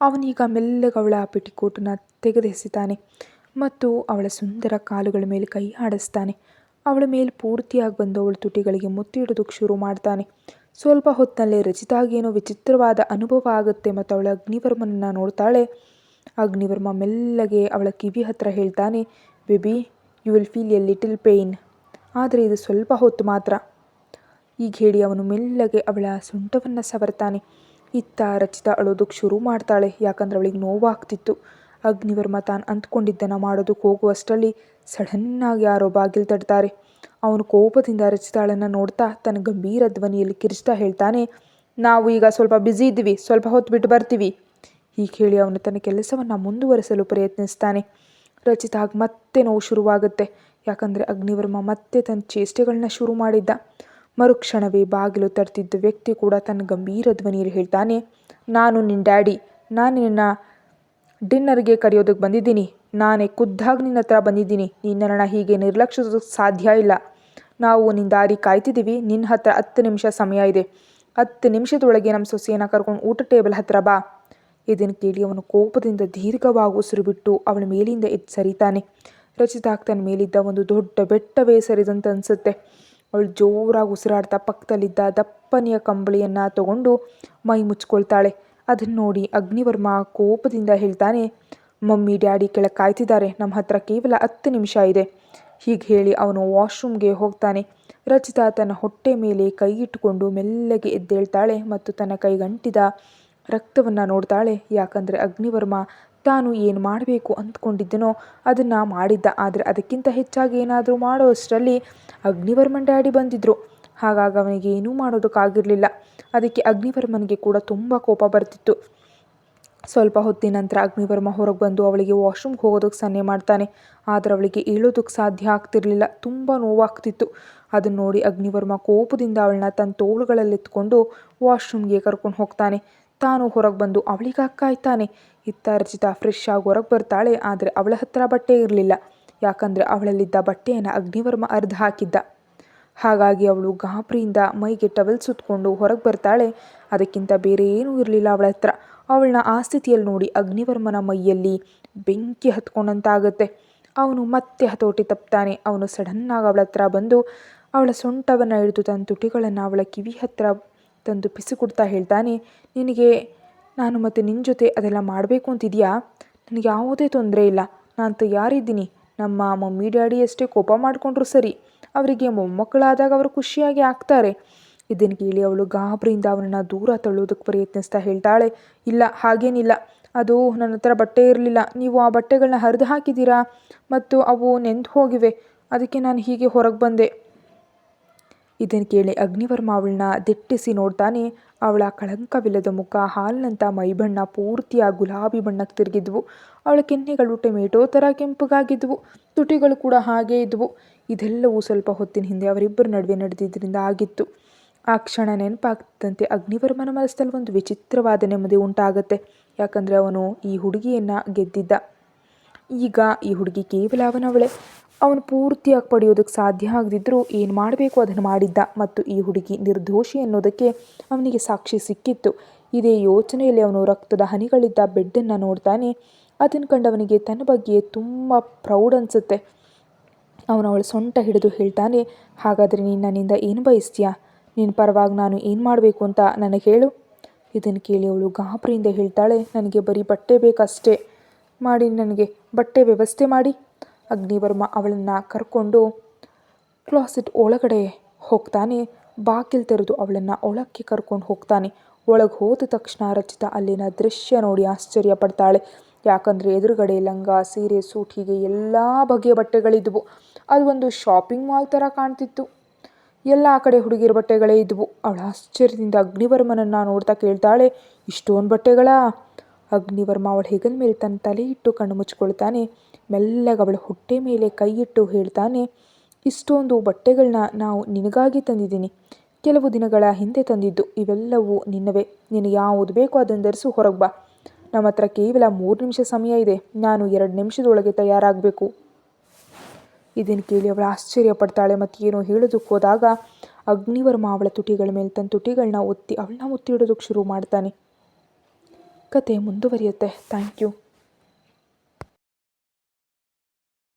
ಅವನೀಗ ಮೆಲ್ಲಗೆ ಅವಳ ಪಿಟಿಕೋಟನ್ನು ತೆಗೆದೆಸಿತಾನೆ ಮತ್ತು ಅವಳ ಸುಂದರ ಕಾಲುಗಳ ಮೇಲೆ ಕೈ ಆಡಿಸ್ತಾನೆ ಅವಳ ಮೇಲೆ ಪೂರ್ತಿಯಾಗಿ ಬಂದು ಅವಳ ತುಟಿಗಳಿಗೆ ಮುತ್ತಿಡೋದಕ್ಕೆ ಶುರು ಮಾಡ್ತಾನೆ. ಸ್ವಲ್ಪ ಹೊತ್ತಲ್ಲೇ ರಚಿತಾಗೇನೋ ವಿಚಿತ್ರವಾದ ಅನುಭವ ಆಗುತ್ತೆ ಮತ್ತು ಅವಳು ಅಗ್ನಿವರ್ಮನನ್ನು ನೋಡ್ತಾಳೆ. ಅಗ್ನಿವರ್ಮ ಮೆಲ್ಲಗೆ ಅವಳ ಕಿವಿ ಹತ್ರ ಹೇಳ್ತಾನೆ, baby you will feel a little pain ಆದರೆ ಇದು ಸ್ವಲ್ಪ ಹೊತ್ತು ಮಾತ್ರ. ಈಗ ಹೇಳಿ ಅವನು ಮೆಲ್ಲಗೆ ಅವಳ ಸೊಂಟವನ್ನು ಸವರ್ತಾನೆ. ಇತ್ತ ರಚಿತ ಅಳೋದಕ್ಕೆ ಶುರು ಮಾಡ್ತಾಳೆ. ಯಾಕಂದ್ರೆ ಅವಳಿಗೆ ನೋವಾಗ್ತಿತ್ತು. ಅಗ್ನಿವರ್ಮ ತಾನು ಅಂದ್ಕೊಂಡಿದ್ದನ್ನು ಮಾಡೋದಕ್ಕೆ ಹೋಗುವಷ್ಟರಲ್ಲಿ ಸಡನ್ನಾಗಿ ಯಾರೋ ಬಾಗಿಲು ತಡ್ತಾರೆ ಅವನು ಕೋಪದಿಂದ ರಚಿತಾಳನ್ನು ನೋಡ್ತಾ ತನ್ನ ಗಂಭೀರ ಧ್ವನಿಯಲ್ಲಿ ಕಿರಿಷ್ಟ ಹೇಳ್ತಾನೆ, ನಾವು ಈಗ ಸ್ವಲ್ಪ ಬ್ಯುಸಿ ಇದ್ದೀವಿ, ಸ್ವಲ್ಪ ಹೊತ್ತು ಬಿಟ್ಟು ಬರ್ತೀವಿ. ಹೀಗೆ ಹೇಳಿ ಅವನು ತನ್ನ ಕೆಲಸವನ್ನು ಮುಂದುವರಿಸಲು ಪ್ರಯತ್ನಿಸ್ತಾನೆ. ರಚಿತಾಗ ಮತ್ತೆ ನೋವು ಶುರುವಾಗುತ್ತೆ. ಯಾಕಂದರೆ ಅಗ್ನಿವರ್ಮ ಮತ್ತೆ ತನ್ನ ಚೇಷ್ಟೆಗಳನ್ನ ಶುರು ಮಾಡಿದ್ದ. ಮರುಕ್ಷಣವೇ ಬಾಗಿಲು ತರ್ತಿದ್ದ ವ್ಯಕ್ತಿ ಕೂಡ ತನ್ನ ಗಂಭೀರ ಧ್ವನಿಯಲ್ಲಿ ಹೇಳ್ತಾನೆ, ನಾನು ನಿನ್ನ ಡ್ಯಾಡಿ. ನಾನು ನಿನ್ನ ಡಿನ್ನರ್ಗೆ ಕರೆಯೋದಕ್ಕೆ ಬಂದಿದ್ದೀನಿ. ನಾನೇ ಖುದ್ದಾಗಿ ನಿನ್ನ ಹತ್ರ ಬಂದಿದ್ದೀನಿ. ನಿನ್ನನ್ನು ಹೀಗೆ ನಿರ್ಲಕ್ಷಿಸೋದಕ್ಕೆ ಸಾಧ್ಯ ಇಲ್ಲ. ನಾವು ನಿನ್ನ ದಾರಿ ಕಾಯ್ತಿದ್ದೀವಿ. ನಿನ್ನ ಹತ್ರ ಹತ್ತು ನಿಮಿಷ ಸಮಯ ಇದೆ. ಹತ್ತು ನಿಮಿಷದೊಳಗೆ ನಮ್ಮ ಸೊಸೆಯನ್ನು ಕರ್ಕೊಂಡು ಊಟ ಟೇಬಲ್ ಹತ್ತಿರ ಬಾ. ಇದನ್ನು ಕೇಳಿ ಅವನು ಕೋಪದಿಂದ ದೀರ್ಘವಾಗಿ ಉಸಿರು ಬಿಟ್ಟು ಅವಳ ಮೇಲಿಂದ ಎದ್ದು ಸರಿತಾನೆ. ರಚಿತಾಕ್ ತನ್ನ ಮೇಲಿದ್ದ ಒಂದು ದೊಡ್ಡ ಬೆಟ್ಟವೇ ಸರಿದಂತ ಅನಿಸುತ್ತೆ. ಅವಳು ಜೋರಾಗಿ ಉಸಿರಾಡ್ತಾ ಪಕ್ಕದಲ್ಲಿದ್ದ ದಪ್ಪನೆಯ ಕಂಬಳಿಯನ್ನು ತಗೊಂಡು ಮೈ ಮುಚ್ಕೊಳ್ತಾಳೆ. ಅದನ್ನು ನೋಡಿ ಅಗ್ನಿವರ್ಮ ಕೋಪದಿಂದ ಹೇಳ್ತಾನೆ, ಮಮ್ಮಿ, ಡ್ಯಾಡಿ ಕೆಳಗೆ ಕಾಯ್ತಿದ್ದಾರೆ. ನಮ್ಮ ಹತ್ರ ಕೇವಲ ಹತ್ತು ನಿಮಿಷ ಇದೆ. ಹೀಗೆ ಹೇಳಿ ಅವನು ವಾಶ್ರೂಮ್ಗೆ ಹೋಗ್ತಾನೆ. ರಚಿತಾ ತನ್ನ ಹೊಟ್ಟೆ ಮೇಲೆ ಕೈ ಇಟ್ಟುಕೊಂಡು ಮೆಲ್ಲಗೆ ಎದ್ದೇಳ್ತಾಳೆ ಮತ್ತು ತನ್ನ ಕೈಗಂಟಿದ ರಕ್ತವನ್ನು ನೋಡ್ತಾಳೆ. ಯಾಕಂದರೆ ಅಗ್ನಿವರ್ಮ ತಾನು ಏನು ಮಾಡಬೇಕು ಅಂದ್ಕೊಂಡಿದ್ದನೋ ಅದನ್ನು ಮಾಡಿದ್ದ. ಆದರೆ ಅದಕ್ಕಿಂತ ಹೆಚ್ಚಾಗಿ ಏನಾದರೂ ಮಾಡೋ ಅಷ್ಟರಲ್ಲಿ ಅಗ್ನಿವರ್ಮನ್ ಡ್ಯಾಡಿ ಬಂದಿದ್ದರು ಹಾಗಾಗಿ ಅವನಿಗೆ ಏನೂ ಮಾಡೋದಕ್ಕಾಗಿರಲಿಲ್ಲ. ಅದಕ್ಕೆ ಅಗ್ನಿವರ್ಮನಿಗೆ ಕೂಡ ತುಂಬ ಕೋಪ ಬರ್ತಿತ್ತು. ಸ್ವಲ್ಪ ಹೊತ್ತಿನ ನಂತರ ಅಗ್ನಿವರ್ಮ ಹೊರಗೆ ಬಂದು ಅವಳಿಗೆ ವಾಶ್ರೂಮ್ಗೆ ಹೋಗೋದಕ್ಕೆ ಸನ್ನೆ ಮಾಡ್ತಾನೆ. ಆದರೆ ಅವಳಿಗೆ ಏಳೋದಕ್ಕೆ ಸಾಧ್ಯ ಆಗ್ತಿರಲಿಲ್ಲ. ತುಂಬ ನೋವಾಗ್ತಿತ್ತು. ಅದನ್ನು ನೋಡಿ ಅಗ್ನಿವರ್ಮ ಕೋಪದಿಂದ ಅವಳನ್ನ ತನ್ನ ತೋಳುಗಳಲ್ಲಿತ್ಕೊಂಡು ವಾಶ್ರೂಮ್ಗೆ ಕರ್ಕೊಂಡು ಹೋಗ್ತಾನೆ. ತಾನು ಹೊರಗೆ ಬಂದು ಅವಳಿಗೆ ಕಾಯ್ತಾನೆ ಇತ್ತ ರಚಿತಾ ಫ್ರೆಶ್ ಆಗಿ ಹೊರಗೆ ಬರ್ತಾಳೆ. ಆದರೆ ಅವಳ ಹತ್ತಿರ ಬಟ್ಟೆ ಇರಲಿಲ್ಲ. ಯಾಕಂದರೆ ಅವಳಲ್ಲಿದ್ದ ಬಟ್ಟೆಯನ್ನು ಅಗ್ನಿವರ್ಮ ಅರ್ಧ ಹಾಕಿದ್ದ. ಹಾಗಾಗಿ ಅವಳು ಗಾಬರಿಯಿಂದ ಮೈಗೆ ಟವೆಲ್ ಸುತ್ತಕೊಂಡು ಹೊರಗೆ ಬರ್ತಾಳೆ. ಅದಕ್ಕಿಂತ ಬೇರೆ ಏನೂ ಇರಲಿಲ್ಲ ಅವಳ ಹತ್ರ. ಅವಳನ್ನ ಆ ಸ್ಥಿತಿಯಲ್ಲಿ ನೋಡಿ ಅಗ್ನಿವರ್ಮನ ಮೈಯಲ್ಲಿ ಬೆಂಕಿ ಹತ್ಕೊಂಡಂತಾಗತ್ತೆ. ಅವನು ಮತ್ತೆ ಹತೋಟಿ ತಪ್ತಾನೆ. ಅವನು ಸಡನ್ನಾಗಿ ಅವಳ ಹತ್ರ ಬಂದು ಅವಳ ಸೊಂಟವನ್ನು ಹಿಡಿದು ತನ್ನ ತುಟಿಗಳನ್ನು ಅವಳ ಕಿವಿ ಹತ್ರ ತಂದು ಪಿಸುಕುಡ್ತಾ ಹೇಳ್ತಾನೆ, ನಿನಗೆ ನಾನು ಮತ್ತು ನಿನ್ನ ಜೊತೆ ಅದೆಲ್ಲ ಮಾಡಬೇಕು ಅಂತಿದೆಯಾ? ನನಗೆ ಯಾವುದೇ ತೊಂದರೆ ಇಲ್ಲ. ನಾನು ತಯಾರಿದ್ದೀನಿ. ನಮ್ಮ ಮಮ್ಮಿ ಡ್ಯಾಡಿ ಅಷ್ಟೇ ಕೋಪ ಮಾಡಿಕೊಂಡ್ರು ಸರಿ. ಅವರಿಗೆ ಮೊಮ್ಮಕ್ಕಳಾದಾಗ ಅವರು ಖುಷಿಯಾಗಿ ಆಗ್ತಾರೆ. ಇದನ್ನು ಕೇಳಿ ಅವಳು ಗಾಬರಿಯಿಂದ ಅವನನ್ನು ದೂರ ತಳ್ಳೋದಕ್ಕೆ ಪ್ರಯತ್ನಿಸ್ತಾ ಹೇಳ್ತಾಳೆ, ಇಲ್ಲ, ಹಾಗೇನಿಲ್ಲ. ಅದು ನನ್ನ ಹತ್ರ ಬಟ್ಟೆ ಇರಲಿಲ್ಲ. ನೀವು ಆ ಬಟ್ಟೆಗಳನ್ನ ಹರಿದು ಹಾಕಿದ್ದೀರಾ? ಮತ್ತು ಅವು ನೆಂದು ಹೋಗಿವೆ. ಅದಕ್ಕೆ ನಾನು ಹೀಗೆ ಹೊರಗೆ ಬಂದೆ. ಇದನ್ನು ಕೇಳಿ ಅಗ್ನಿವರ್ಮ ಅವಳನ್ನ ದಿಟ್ಟಿಸಿ ನೋಡ್ತಾನೆ. ಅವಳ ಕಳಂಕವಿಲ್ಲದ ಮುಖ ಹಾಲಿನಂಥ ಮೈಬಣ್ಣ ಪೂರ್ತಿಯ ಗುಲಾಬಿ ಬಣ್ಣಕ್ಕೆ ತಿರುಗಿದ್ವು. ಅವಳ ಕೆನ್ನೆಗಳು ಟೊಮೆಟೊ ಥರ ಕೆಂಪಗಾಗಿದ್ವು. ತುಟಿಗಳು ಕೂಡ ಹಾಗೇ ಇದ್ವು. ಇದೆಲ್ಲವೂ ಸ್ವಲ್ಪ ಹೊತ್ತಿನ ಹಿಂದೆ ಅವರಿಬ್ಬರ ನಡುವೆ ನಡೆದಿದ್ದರಿಂದ ಆಗಿತ್ತು. ಆ ಕ್ಷಣ ನೆನಪಾಗ್ತಂತೆ. ಅಗ್ನಿವರ್ಮನ ಮನಸ್ಸಲ್ಲಿ ಒಂದು ವಿಚಿತ್ರವಾದ ನೆಮ್ಮದಿ ಉಂಟಾಗುತ್ತೆ. ಯಾಕಂದರೆ ಅವನು ಈ ಹುಡುಗಿಯನ್ನು ಗೆದ್ದಿದ್ದ. ಈಗ ಈ ಹುಡುಗಿ ಕೇವಲ ಅವನವಳೆ. ಅವನು ಪೂರ್ತಿಯಾಗಿ ಪಡೆಯೋದಕ್ಕೆ ಸಾಧ್ಯ ಆಗದಿದ್ದರೂ ಏನು ಮಾಡಬೇಕು ಅದನ್ನು ಮಾಡಿದ್ದ. ಮತ್ತು ಈ ಹುಡುಗಿ ನಿರ್ದೋಷಿ ಅನ್ನೋದಕ್ಕೆ ಅವನಿಗೆ ಸಾಕ್ಷಿ ಸಿಕ್ಕಿತ್ತು. ಇದೇ ಯೋಚನೆಯಲ್ಲಿ ಅವನು ರಕ್ತದ ಹನಿಗಳಿದ್ದ ಬೆಡ್ಡನ್ನು ನೋಡ್ತಾನೆ. ಅದನ್ನು ಕಂಡವನಿಗೆ ತನ್ನ ಬಗ್ಗೆ ತುಂಬ ಪ್ರೌಡ್ ಅನಿಸುತ್ತೆ. ಅವನು ಅವಳ ಸೊಂಟ ಹಿಡಿದು ಹೇಳ್ತಾನೆ, ಹಾಗಾದರೆ ನೀನು ನನ್ನಿಂದ ಏನು ಬಯಸ್ತೀಯಾ? ನಿನ್ನ ಪರವಾಗಿ ನಾನು ಏನು ಮಾಡಬೇಕು ಅಂತ ನನಗೆ ಹೇಳು. ಇದನ್ನು ಕೇಳಿ ಅವಳು ಗಾಬರಿಯಿಂದ ಹೇಳ್ತಾಳೆ, ನನಗೆ ಬರೀ ಬಟ್ಟೆ ಬೇಕಷ್ಟೇ. ಮಾಡಿ, ನನಗೆ ಬಟ್ಟೆ ವ್ಯವಸ್ಥೆ ಮಾಡಿ. ಅಗ್ನಿವರ್ಮ ಅವಳನ್ನು ಕರ್ಕೊಂಡು ಕ್ಲಾಸೆಟ್ ಒಳಗಡೆ ಹೋಗ್ತಾನೆ. ಬಾಕಿಲು ತೆರೆದು ಅವಳನ್ನು ಒಳಕ್ಕೆ ಕರ್ಕೊಂಡು ಹೋಗ್ತಾನೆ. ಒಳಗೆ ಹೋದ ತಕ್ಷಣ ರಚಿತ ಅಲ್ಲಿನ ದೃಶ್ಯ ನೋಡಿ ಆಶ್ಚರ್ಯ ಪಡ್ತಾಳೆ. ಯಾಕಂದರೆ ಎದುರುಗಡೆ ಲಂಗ, ಸೀರೆ, ಸೂಟ್ ಹೀಗೆ ಎಲ್ಲ ಬಗೆಯ ಬಟ್ಟೆಗಳಿದ್ವು. ಅದು ಒಂದು ಶಾಪಿಂಗ್ ಮಾಲ್ ಥರ ಕಾಣ್ತಿತ್ತು. ಎಲ್ಲ ಕಡೆ ಹುಡುಗಿರ ಬಟ್ಟೆಗಳೇ ಇದ್ವು. ಅವಳ ಆಶ್ಚರ್ಯದಿಂದ ಅಗ್ನಿವರ್ಮನನ್ನು ನೋಡ್ತಾ ಕೇಳ್ತಾಳೆ, ಇಷ್ಟೊಂದು ಬಟ್ಟೆಗಳಾ? ಅಗ್ನಿವರ್ಮ ಅವಳ ಹೆಗಲ ಮೇಲೆ ತನ್ನ ತಲೆ ಇಟ್ಟು ಕಣ್ಣು ಮುಚ್ಕೊಳ್ತಾನೆ. ಮೆಲ್ಲಗೆ ಅವಳ ಹೊಟ್ಟೆ ಮೇಲೆ ಕೈ ಇಟ್ಟು ಹೇಳ್ತಾನೆ, ಇಷ್ಟೊಂದು ಬಟ್ಟೆಗಳನ್ನ ನಾವು ನಿನಗಾಗಿ ತಂದಿದ್ದೀನಿ. ಕೆಲವು ದಿನಗಳ ಹಿಂದೆ ತಂದಿದ್ದು. ಇವೆಲ್ಲವೂ ನಿನ್ನವೇ. ನಿನಗೆ ಯಾವುದು ಬೇಕೋ ಅದನ್ನು ಧರಿಸು, ಹೊರಗೆ ಬಾ. ನಮ್ಮ ಹತ್ರ ಕೇವಲ ಮೂರು ನಿಮಿಷ ಸಮಯ ಇದೆ. ನಾನು ಎರಡು ನಿಮಿಷದೊಳಗೆ ತಯಾರಾಗಬೇಕು. ಇದನ್ನು ಕೇಳಿ ಅವಳು ಆಶ್ಚರ್ಯ ಪಡ್ತಾಳೆ ಮತ್ತು ಏನೋ ಹೇಳೋದಕ್ಕೆ ಹೋದಾಗ ಅಗ್ನಿವರ್ಮ ಅವಳ ತುಟಿಗಳ ಮೇಲೆ ತನ್ನ ತುಟಿಗಳನ್ನ ಒತ್ತಿ ಅವಳನ್ನ ಒತ್ತಿಡೋದಕ್ಕೆ ಶುರು ಮಾಡ್ತಾನೆ. ಕತೆ ಮುಂದುವರಿಯುತ್ತೆ. Thank you